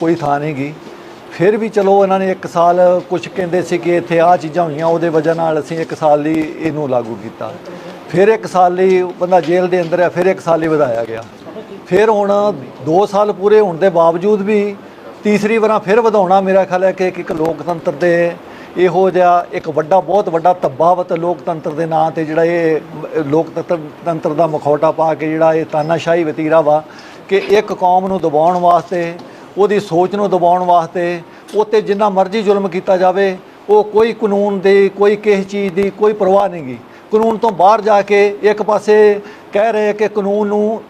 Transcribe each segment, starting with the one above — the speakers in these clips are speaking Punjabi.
ਕੋਈ ਥਾਂ ਨਹੀਂ ਗਈ। ਫਿਰ ਵੀ ਚਲੋ ਇਹਨਾਂ ਨੇ ਇੱਕ ਸਾਲ ਕੁਝ ਕਹਿੰਦੇ ਸੀ ਕਿ ਇੱਥੇ ਆ ਚੀਜ਼ਾਂ ਹੋਈਆਂ, ਉਹਦੇ ਵਜ੍ਹਾ ਨਾਲ ਅਸੀਂ ਇੱਕ ਸਾਲ ਲਈ ਇਹਨੂੰ ਲਾਗੂ ਕੀਤਾ। ਫਿਰ ਇੱਕ ਸਾਲ ਲਈ ਬੰਦਾ ਜੇਲ੍ਹ ਦੇ ਅੰਦਰ ਹੈ, ਫਿਰ ਇੱਕ ਸਾਲ ਲਈ ਵਧਾਇਆ ਗਿਆ। ਫਿਰ ਹੁਣ 2 ਸਾਲ ਪੂਰੇ ਹੋਣ ਦੇ ਬਾਵਜੂਦ ਵੀ ਤੀਸਰੀ ਵਾਰਾਂ ਫਿਰ ਵਧਾਉਣਾ ਮੇਰਾ ਖਿਆਲ ਹੈ ਕਿ ਇੱਕ- ਲੋਕਤੰਤਰ ਦੇ ਇਹੋ ਜਿਹਾ ਇੱਕ ਵੱਡਾ, ਬਹੁਤ ਵੱਡਾ ਤਬਾਵਤ ਲੋਕਤੰਤਰ ਦੇ ਨਾਂ ਤੇ ਜਿਹੜਾ ਇਹ ਲੋਕਤੰਤਰ ਤੰਤਰ ਦਾ ਮਖੌਟਾ ਪਾ ਕੇ ਜਿਹੜਾ ਇਹ ਤਾਨਾਸ਼ਾਹੀ ਵਤੀਰਾ ਵਾ ਕਿ ਇੱਕ ਕੌਮ ਨੂੰ ਦਬਾਉਣ ਵਾਸਤੇ ਉਹਦੀ ਸੋਚ ਨੂੰ ਦਬਾਉਣ ਵਾਸਤੇ, ਉੱਤੇ ਜਿੰਨਾ ਮਰਜ਼ੀ ਜ਼ੁਲਮ ਕੀਤਾ ਜਾਵੇ, ਉਹ ਕੋਈ ਕਾਨੂੰਨ ਦੀ, ਕੋਈ ਕਿਸੇ ਚੀਜ਼ ਦੀ ਕੋਈ ਪਰਵਾਹ ਨਹੀਂ ਗੀ। ਕਾਨੂੰਨ ਤੋਂ ਬਾਹਰ ਜਾ ਕੇ ਇੱਕ ਪਾਸੇ ਕਹਿ ਰਹੇ ਕਿ ਕਾਨੂੰਨ ਨੂੰ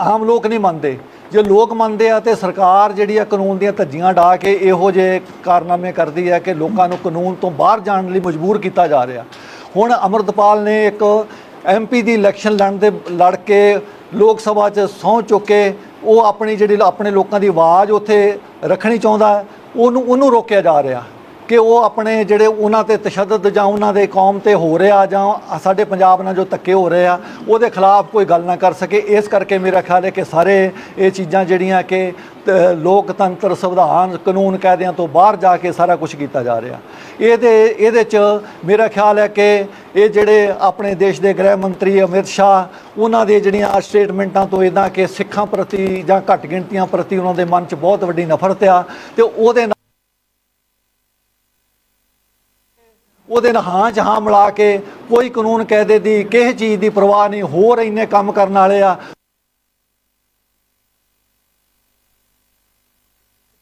ਆਮ ਲੋਕ ਨਹੀਂ ਮੰਨਦੇ। ਜੇ ਲੋਕ ਮੰਨਦੇ ਆ ਤੇ ਸਰਕਾਰ ਜਿਹੜੀ ਆ ਕਾਨੂੰਨ ਦੀਆਂ ਧੱਜੀਆਂ ਢਾ ਕੇ ਇਹੋ ਜਿਹੇ ਕਾਰਨਾਮੇ ਕਰਦੀ ਹੈ ਕਿ ਲੋਕਾਂ ਨੂੰ ਕਾਨੂੰਨ ਤੋਂ ਬਾਹਰ ਜਾਣ ਲਈ ਮਜਬੂਰ ਕੀਤਾ ਜਾ ਰਿਹਾ। ਹੁਣ ਅਮਰਤਪਾਲ ਨੇ ਇੱਕ ਐਮਪੀ ਦੀ ਇਲੈਕਸ਼ਨ ਲੜਨ ਦੇ, ਲੜ ਕੇ ਲੋਕ ਸਭਾ 'ਚ ਸਹੁੰ ਚੁੱਕੇ ਉਹ ਆਪਣੀ ਜਿਹੜੀ ਆਪਣੇ ਲੋਕਾਂ ਦੀ ਆਵਾਜ਼ ਉੱਥੇ ਰੱਖਣੀ ਚਾਹੁੰਦਾ ਹੈ, ਉਹਨੂੰ ਉਹਨੂੰ ਰੋਕਿਆ ਜਾ ਰਿਹਾ। ਕਿ ਉਹ ਆਪਣੇ ਜਿਹੜੇ ਉਹਨਾਂ ਤੇ ਤਸ਼ੱਦਦ ਜਾਂ ਉਹਨਾਂ ਦੇ ਕੌਮ ਤੇ ਹੋ ਰਿਹਾ ਜਾਂ ਸਾਡੇ ਪੰਜਾਬ ਨਾਲ ਜੋ ਧੱਕੇ ਹੋ ਰਹੇ ਆ, ਉਹਦੇ ਖਿਲਾਫ ਕੋਈ ਗੱਲ ਨਾ ਕਰ ਸਕੇ। ਇਸ ਕਰਕੇ ਮੇਰਾ ਖਿਆਲ ਹੈ ਕਿ ਸਾਰੇ ਇਹ ਚੀਜ਼ਾਂ ਜਿਹੜੀਆਂ ਕਿ ਲੋਕਤੰਤਰ ਸੰਵਿਧਾਨ ਕਾਨੂੰਨ ਕਾਇਦਿਆਂ ਤੋਂ ਬਾਹਰ ਜਾ ਕੇ ਸਾਰਾ ਕੁਝ ਕੀਤਾ ਜਾ ਰਿਹਾ। ਇਹਦੇ ਇਹਦੇ ਚ ਮੇਰਾ ਖਿਆਲ ਹੈ ਕਿ ਇਹ ਜਿਹੜੇ ਆਪਣੇ ਦੇਸ਼ ਦੇ ਗ੍ਰਹਿ ਮੰਤਰੀ ਅਮਿਤ ਸ਼ਾਹ, ਉਹਨਾਂ ਦੇ ਜਿਹੜੀਆਂ ਸਟੇਟਮੈਂਟਾਂ ਤੋਂ ਇਦਾਂ ਕਿ ਸਿੱਖਾਂ ਪ੍ਰਤੀ ਜਾਂ ਘੱਟ ਗਿਣਤੀਆਂ ਪ੍ਰਤੀ ਉਹਨਾਂ ਦੇ ਮਨ 'ਚ ਬਹੁਤ ਵੱਡੀ ਨਫ਼ਰਤ ਆ, ਤੇ ਉਹਦੇ ਨਾਲ ਉਹਦੇ ਨਾਲ ਹਾਂ 'ਚ ਮਿਲਾ ਕੇ ਕੋਈ ਕਾਨੂੰਨ ਕਾਇਦੇ ਦੀ ਕਿਸੇ ਚੀਜ਼ ਦੀ ਪਰਵਾਹ ਨਹੀਂ, ਹੋਰ ਇੰਨੇ ਕੰਮ ਕਰਨ ਵਾਲੇ ਆ।